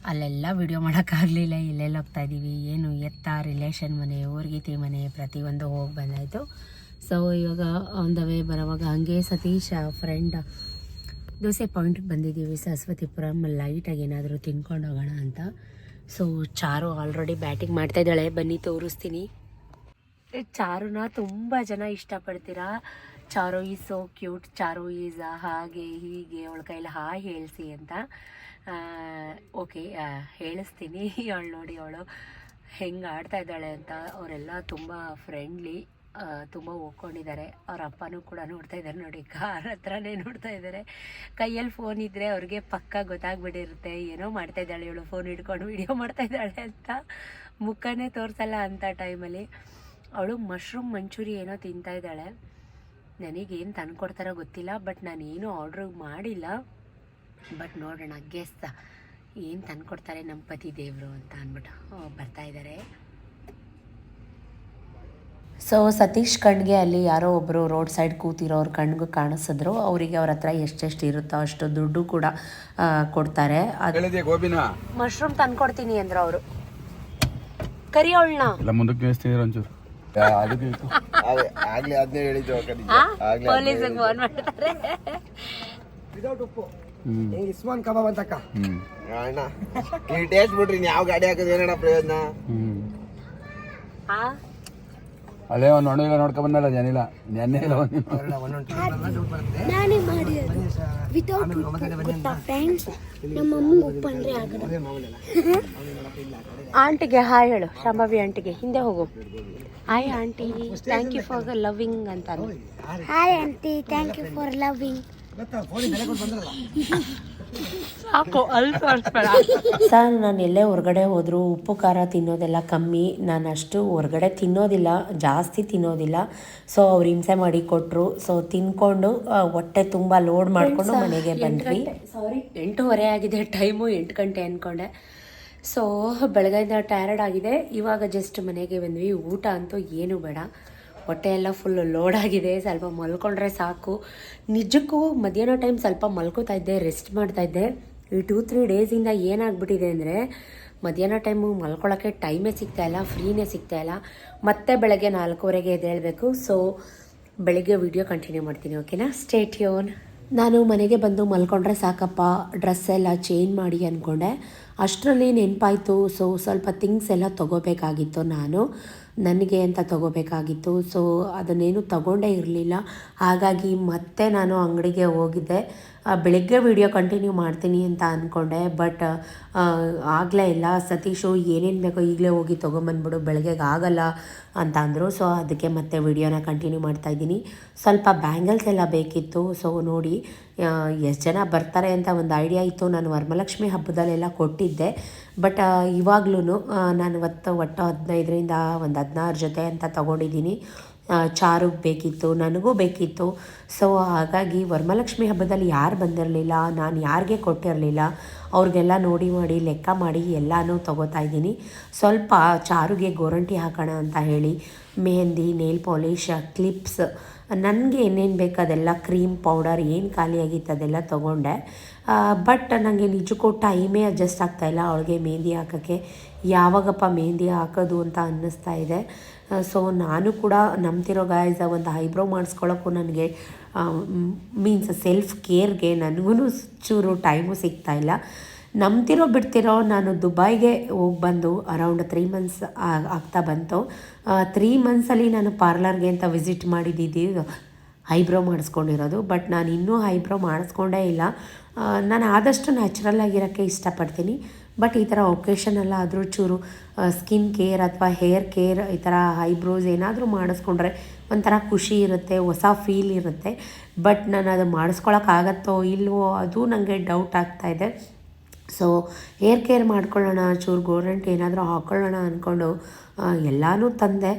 Speaker 1: ಅಲ್ಲೆಲ್ಲ ವಿಡಿಯೋ ಮಾಡೋಕ್ಕಾಗಲಿಲ್ಲ. ಇಲ್ಲೆಲ್ಲ ಹೋಗ್ತಾ ಇದ್ದೀವಿ ಏನು ಎತ್ತ ರಿಲೇಷನ್ ಮನೆ, ಊರ್ಗೀತಿ ಮನೆ, ಪ್ರತಿಯೊಂದು ಹೋಗಿ ಬಂದಾಯಿತು. ಸೊ ಇವಾಗ ಆನ್ ದ ವೇ ಬರೋವಾಗ ಹಂಗೆ ಸತೀಶ್ ಫ್ರೆಂಡ್ ದೋಸೆ ಪಾಯಿಂಟಿಗೆ ಬಂದಿದ್ದೀವಿ. ಸರಸ್ವತಿಪುರಂ ಲೈಟಾಗಿ ಏನಾದರೂ ತಿನ್ಕೊಂಡು ಹೋಗೋಣ ಅಂತ. ಸೊ ಚಾರು ಆಲ್ರೆಡಿ ಬ್ಯಾಟಿಂಗ್ ಮಾಡ್ತಾ ಇದ್ದಾಳೆ. ಬನ್ನಿ, ತೋರಿಸ್ತೀನಿ. ಚಾರುನ ತುಂಬ ಜನ ಇಷ್ಟಪಡ್ತೀರಾ? Charu is so cute Charu is ಹಾಗೆ ಹೀಗೆ, ಅವಳ ಕೈಲಿ ಹಾಯ್ ಹೇಳಿಸಿ ಅಂತ. ಓಕೆ ಹೇಳಿಸ್ತೀನಿ. ಅವಳು ನೋಡಿ, ಅವಳು ಹೆಂಗೆ ಆಡ್ತಾ ಇದ್ದಾಳೆ ಅಂತ. ಅವರೆಲ್ಲ ತುಂಬ ಫ್ರೆಂಡ್ಲಿ ತುಂಬ ಹೋಗ್ಕೊಂಡಿದ್ದಾರೆ ಅವ್ರ ಅಪ್ಪನೂ ಕೂಡ ನೋಡ್ತಾ ಇದ್ದಾರೆ ನೋಡಿ, ಕಾರ್ ಹತ್ರನೇ ನೋಡ್ತಾ ಇದ್ದಾರೆ. ಕೈಯಲ್ಲಿ ಫೋನ್ ಇದ್ದರೆ ಅವ್ರಿಗೆ ಪಕ್ಕ ಗೊತ್ತಾಗ್ಬಿಟ್ಟಿರುತ್ತೆ. ಏನೋ ಮಾಡ್ತಾ ಇದ್ದಾಳೆ ಇವಳು ಫೋನ್ ಹಿಡ್ಕೊಂಡು ವಿಡಿಯೋ ಮಾಡ್ತಾ ಇದ್ದಾಳೆ ಅಂತ. ಮುಖನೇ ತೋರಿಸಲ್ಲ ಅಂಥ ಟೈಮಲ್ಲಿ ಅವಳು ಮಶ್ರೂಮ್ ಮಂಚೂರಿ ಏನೋ ತಿಂತಾ ಇದ್ದಾಳೆ. ನನಗೇನು ತಂದು ಕೊಡ್ತಾರೋ ಗೊತ್ತಿಲ್ಲ ಬಟ್ ನಾನು ಏನೂ ಆರ್ಡ್ರ್ ಮಾಡಿಲ್ಲ. ಬಟ್ ನೋಡೋಣ ಗೆಸ್ತ ಏನು ತಂದ್ಕೊಡ್ತಾರೆ ನಮ್ಮ ಪತಿ ದೇವರು ಅಂತ ಅಂದ್ಬಿಟ್ಟು ಬರ್ತಾ ಇದ್ದಾರೆ ಸೊ ಸತೀಶ್ ಕಣ್ಗೆ ಅಲ್ಲಿ ಯಾರೋ ಒಬ್ಬರು ರೋಡ್ ಸೈಡ್ ಕೂತಿರೋರು ಕಣ್ಗೆ ಕಾಣಿಸಿದ್ರು. ಅವರಿಗೆ ಅವ್ರ ಹತ್ರ ಎಷ್ಟೆಷ್ಟು ಇರುತ್ತೋ ಅಷ್ಟು ದುಡ್ಡು ಕೂಡ ಕೊಡ್ತಾರೆ. ಮಶ್ರೂಮ್ ತಂದ್ಕೊಡ್ತೀನಿ ಅಂದ್ರು ಅವರು. ಕರಿ ಅವಳನ್ನ.
Speaker 2: ಮುಂದಕ್ಕೆ ಒಂಚೂರು.
Speaker 1: ಪೊಲೀಸಿಗೆ ಫೋನ್ ಮಾಡ್ತಾರೆ.
Speaker 3: ಇಸ್ಮಾನ್ ಕಬಾಬ್ ಅಂತಕ್ಕ
Speaker 2: ಹ್ಮ್.
Speaker 4: ಅಣ್ಣ ನೀವು ಟೇಸ್ಟ್ ಬಿಡ್ರಿ ಯಾವ ಗಾಡಿ ಹಾಕೋದು ಏನಣ್ಣ ಪ್ರಯೋಜನ?
Speaker 2: ಅದೇ ಒಂದು ಒಣ ನೋಡ್ಕೊ ಬಂದಲ್ಲ ಜನಿಲ್ಲ ನೆನ್ನೆ ಇಲ್ಲ ಒಂದು
Speaker 5: ನಾನೇ ಮಾಡಿರೋದು. ವಿತೌಟ್ ಗೊತ್ತಾ? ಫ್ರೆಂಡ್ಸ್ ನಮ್ಮ ಅಮ್ಮ ಉಪ್ಪು ಆಗಲ್ಲ.
Speaker 1: ಆಂಟಿಗೆ ಹಾಯ್ ಹೇಳು. ಶಾಂಭವಿ ಆಂಟಿಗೆ. ಹಿಂದೆ ಹೋಗು. Hi aunty. Thank you for the loving ಅಂತ
Speaker 5: hi aunty. Thank you for loving
Speaker 1: ಸಾಕು ಅಲ್ಪ ಸರ್ ನಾನು ಎಲ್ಲೇ ಹೊರಗಡೆ ಹೋದರೂ ಉಪ್ಪು ಖಾರ ತಿನ್ನೋದೆಲ್ಲ ಕಮ್ಮಿ. ನಾನು ಅಷ್ಟು ಹೊರಗಡೆ ತಿನ್ನೋದಿಲ್ಲ ಜಾಸ್ತಿ ತಿನ್ನೋದಿಲ್ಲ. ಸೊ ಅವ್ರು ಹಿಂಸೆ ಮಾಡಿ ಕೊಟ್ಟರು ಸೊ ತಿನ್ಕೊಂಡು ಹೊಟ್ಟೆ ತುಂಬ ಲೋಡ್ ಮಾಡಿಕೊಂಡು ಮನೆಗೆ ಬಂದ್ವಿ. ಸಾರಿ ಎಂಟೂವರೆ ಆಗಿದೆ ಟೈಮು ಎಂಟು ಗಂಟೆ ಅಂದ್ಕೊಂಡೆ ಸೊ ಬೆಳಗ್ಗೆಯಿಂದ ಟಯರ್ಡ್ ಆಗಿದೆ. ಇವಾಗ ಜಸ್ಟ್ ಮನೆಗೆ ಬಂದ್ವಿ. ಊಟ ಅಂತೂ ಏನು ಬೇಡ. ಹೊಟ್ಟೆ ಎಲ್ಲ ಫುಲ್ ಲೋಡ್ ಆಗಿದೆ. ಸ್ವಲ್ಪ ಮಲ್ಕೊಂಡ್ರೆ ಸಾಕು. ನಿಜಕ್ಕೂ ಮಧ್ಯಾಹ್ನ ಟೈಮ್ ಸ್ವಲ್ಪ ಮಲ್ಕೋತಾ ಇದ್ದೆ ರೆಸ್ಟ್ ಮಾಡ್ತಾ ಇದ್ದೆ. ಈ ಟೂ ತ್ರೀ ಡೇಸಿಂದ ಏನಾಗ್ಬಿಟ್ಟಿದೆ ಅಂದರೆ, ಮಧ್ಯಾಹ್ನ ಟೈಮು ಮಲ್ಕೊಳ್ಳೋಕ್ಕೆ ಟೈಮೇ ಸಿಗ್ತಾ ಇಲ್ಲ ಫ್ರೀನೇ ಸಿಗ್ತಾ ಇಲ್ಲ. ಮತ್ತೆ ಬೆಳಗ್ಗೆ ನಾಲ್ಕೂವರೆಗೆ ಎದ್ದೇಳಬೇಕು. ಸೊ ಬೆಳಗ್ಗೆ ವಿಡಿಯೋ ಕಂಟಿನ್ಯೂ ಮಾಡ್ತೀನಿ ಓಕೆನಾ ಸ್ಟೇಟ್ ಯೋನ್ ನಾನು ಮನೆಗೆ ಬಂದು ಮಲ್ಕೊಂಡ್ರೆ ಸಾಕಪ್ಪ. ಡ್ರೆಸ್ ಎಲ್ಲ ಚೇಂಜ್ ಮಾಡಿ ಅಂದ್ಕೊಂಡೆ. ಅಷ್ಟರಲ್ಲಿ ನೆನಪಾಯಿತು. ಸೊ ಸ್ವಲ್ಪ ಥಿಂಗ್ಸ್ ಎಲ್ಲ ತೊಗೋಬೇಕಾಗಿತ್ತು ನಾನು. ನನಗೆ ಅಂತ ತಗೋಬೇಕಾಗಿತ್ತು. ಸೊ ಅದನ್ನೇನು ತಗೊಂಡೇ ಇರಲಿಲ್ಲ. ಹಾಗಾಗಿ ಮತ್ತೆ ನಾನು ಅಂಗಡಿಗೆ ಹೋಗಿದ್ದೆ. ಬೆಳಗ್ಗೆ ವಿಡಿಯೋ ಕಂಟಿನ್ಯೂ ಮಾಡ್ತೀನಿ ಅಂತ ಅಂದ್ಕೊಂಡೆ ಬಟ್ ಆಗಲೇ ಇಲ್ಲ. ಸತೀಶು, ಏನೇನು ಬೇಕೋ ಈಗಲೇ ಹೋಗಿ ತೊಗೊಂಬಂದ್ಬಿಡು, ಬೆಳಗ್ಗೆಗೆ ಆಗಲ್ಲ ಅಂತ ಅಂದರು. ಸೊ ಅದಕ್ಕೆ ಮತ್ತೆ ವಿಡಿಯೋನ ಕಂಟಿನ್ಯೂ ಮಾಡ್ತಾ ಇದ್ದೀನಿ. ಸ್ವಲ್ಪ ಬ್ಯಾಂಗಲ್ಸ್ ಎಲ್ಲ ಬೇಕಿತ್ತು. ಸೊ ನೋಡಿ ಎಷ್ಟು ಜನ ಬರ್ತಾರೆ ಅಂತ ಒಂದು ಐಡಿಯಾ ಇತ್ತು. ನಾನು ವರಮಲಕ್ಷ್ಮಿ ಹಬ್ಬದಲ್ಲೆಲ್ಲ ಕೊಟ್ಟಿದ್ದೆ. ಬಟ್ ಇವಾಗ್ಲೂ ನಾನು ಒತ್ತು ಒಟ್ಟು ಹದಿನೈದರಿಂದ ಒಂದು ಹದಿನಾರು ಜೊತೆ ಅಂತ ತೊಗೊಂಡಿದ್ದೀನಿ. ಚಾರುಗೆ ಬೇಕಿತ್ತು, ನನಗೂ ಬೇಕಿತ್ತು. ಸೊ ಹಾಗಾಗಿ ವರಮಲಕ್ಷ್ಮಿ ಹಬ್ಬದಲ್ಲಿ ಯಾರು ಬಂದಿರಲಿಲ್ಲ, ನಾನು ಯಾರಿಗೆ ಕೊಟ್ಟಿರಲಿಲ್ಲ, ಅವ್ರಿಗೆಲ್ಲ ನೋಡಿ ಮಾಡಿ, ಲೆಕ್ಕ ಮಾಡಿ ಎಲ್ಲನೂ ತೊಗೋತಾ ಇದ್ದೀನಿ. ಸ್ವಲ್ಪ ಚಾರುಗೆ ಗೋರಂಟಿ ಹಾಕೋಣ ಅಂತ ಹೇಳಿ, ಮೆಹಂದಿ, ನೇಲ್ ಪಾಲಿಷ್, ಕ್ಲಿಪ್ಸ್, ನನಗೆ ಏನೇನು ಬೇಕು ಅದೆಲ್ಲ, ಕ್ರೀಮ್ ಪೌಡರ್, ಏನು ಖಾಲಿಯಾಗಿತ್ತು ಅದೆಲ್ಲ ತೊಗೊಂಡೆ. ಬಟ್ ನನಗೆ ನಿಜಕ್ಕೂ ಟೈಮೇ ಅಡ್ಜಸ್ಟ್ ಆಗ್ತಾಯಿಲ್ಲ ಅವಳಿಗೆ ಮೆಹಂದಿ ಹಾಕೋಕ್ಕೆ. ಯಾವಾಗಪ್ಪ ಮೆಹಂದಿ ಹಾಕೋದು ಅಂತ ಅನ್ನಿಸ್ತಾ ಇದೆ. ಸೊ ನಾನು ಕೂಡ ನಂಬ್ತಿರೋ ಗಾಯ್ಸ ಒಂದು ಐಬ್ರೋ ಮಾಡಿಸ್ಕೊಳ್ಳೋಕ್ಕೂ ನನಗೆ ಮೀನ್ಸ್ ಸೆಲ್ಫ್ ಕೇರ್ಗೆ ನನಗೂ ಚೂರು ಟೈಮು ಸಿಗ್ತಾ ಇಲ್ಲ. ನಂಬ್ತಿರೋ ಬಿಡ್ತಿರೋ ನಾನು ದುಬೈಗೆ ಹೋಗಿ ಬಂದು ಅರೌಂಡ್ ತ್ರೀ ಮಂತ್ಸ್ ಆಗ್ತಾ ಬಂತು. ತ್ರೀ ಮಂತ್ಸಲ್ಲಿ ನಾನು ಪಾರ್ಲರ್ಗೆ ಅಂತ ವಿಸಿಟ್ ಮಾಡಿದ್ದು ಐಬ್ರೋ ಮಾಡಿಸ್ಕೊಂಡಿರೋದು ಬಟ್ ನಾನು ಇನ್ನೂ ಐಬ್ರೋ ಮಾಡಿಸ್ಕೊಂಡೇ ಇಲ್ಲ. ನಾನು ಆದಷ್ಟು ನ್ಯಾಚುರಲ್ ಆಗಿರೋಕ್ಕೆ ಇಷ್ಟಪಡ್ತೀನಿ. ಬಟ್ ಈ ಥರ ಒಕೇಶನ್ ಆದರೂ ಚೂರು ಸ್ಕಿನ್ ಕೇರ್ ಅಥವಾ ಹೇರ್ ಕೇರ್ ಈ ಥರ ಐಬ್ರೋಸ್ ಏನಾದರೂ ಮಾಡಿಸ್ಕೊಂಡ್ರೆ ಒಂಥರ ಖುಷಿ ಇರುತ್ತೆ, ಹೊಸ ಫೀಲ್ ಇರುತ್ತೆ. ಬಟ್ ನಾನು ಅದು ಮಾಡಿಸ್ಕೊಳಕ್ಕಾಗತ್ತೋ ಇಲ್ವೋ ಅದು ನನಗೆ ಡೌಟ್ ಆಗ್ತಾ ಇದೆ. ಸೊ ಹೇರ್ ಕೇರ್ ಮಾಡ್ಕೊಳ್ಳೋಣ, ಚೂರು ಗೋರೆಂಟ್ ಏನಾದರೂ ಹಾಕ್ಕೊಳ್ಳೋಣ ಅಂದ್ಕೊಂಡು ಎಲ್ಲನೂ ತಂದೆ.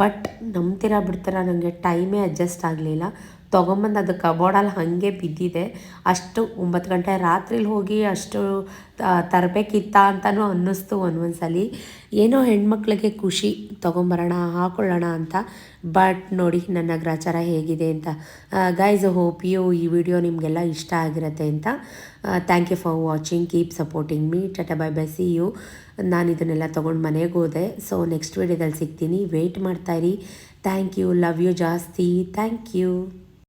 Speaker 1: ಬಟ್ ನಂಬ್ತೀರಾ ಬಿಡ್ತೀರಾ ನನಗೆ ಟೈಮೇ ಅಡ್ಜಸ್ಟ್ ಆಗಲಿಲ್ಲ. ತೊಗೊಂಬಂದು ಅದು ಕಬೋರ್ಡಲ್ಲಿ ಹಾಗೆ ಬಿದ್ದಿದೆ. ಅಷ್ಟು ಒಂಬತ್ತು ಗಂಟೆ ರಾತ್ರಿಲಿ ಹೋಗಿ ಅಷ್ಟು ತರಬೇಕಿತ್ತ ಅಂತಲೂ ಅನ್ನಿಸ್ತು ಒಂದೊಂದು ಸಲ ಏನೋ ಹೆಣ್ಮಕ್ಳಿಗೆ ಖುಷಿ, ತೊಗೊಂಬರೋಣ, ಹಾಕೊಳ್ಳೋಣ ಅಂತ. ಬಟ್ ನೋಡಿ ನನ್ನ ಗ್ರಾಚಾರ ಹೇಗಿದೆ ಅಂತ. ಗೈಸ್ ಹೋಪ್ ಯು ಈ ವಿಡಿಯೋ ನಿಮಗೆಲ್ಲ ಇಷ್ಟ ಆಗಿರುತ್ತೆ ಅಂತ. Thank you for watching keep supporting me ta ta bye bye see you ನಾನು ಇದನ್ನೆಲ್ಲ ತೊಗೊಂಡು ಮನೆಗೆ ಹೋದೆ. ಸೊ ನೆಕ್ಸ್ಟ್ ವಿಡಿಯೋದಲ್ಲಿ ಸಿಗ್ತೀನಿ. ವೆಯ್ಟ್ ಮಾಡ್ತಾಯಿರಿ ಥ್ಯಾಂಕ್ ಯು ಲವ್ ಯು ಜಾಸ್ತಿ. Thank you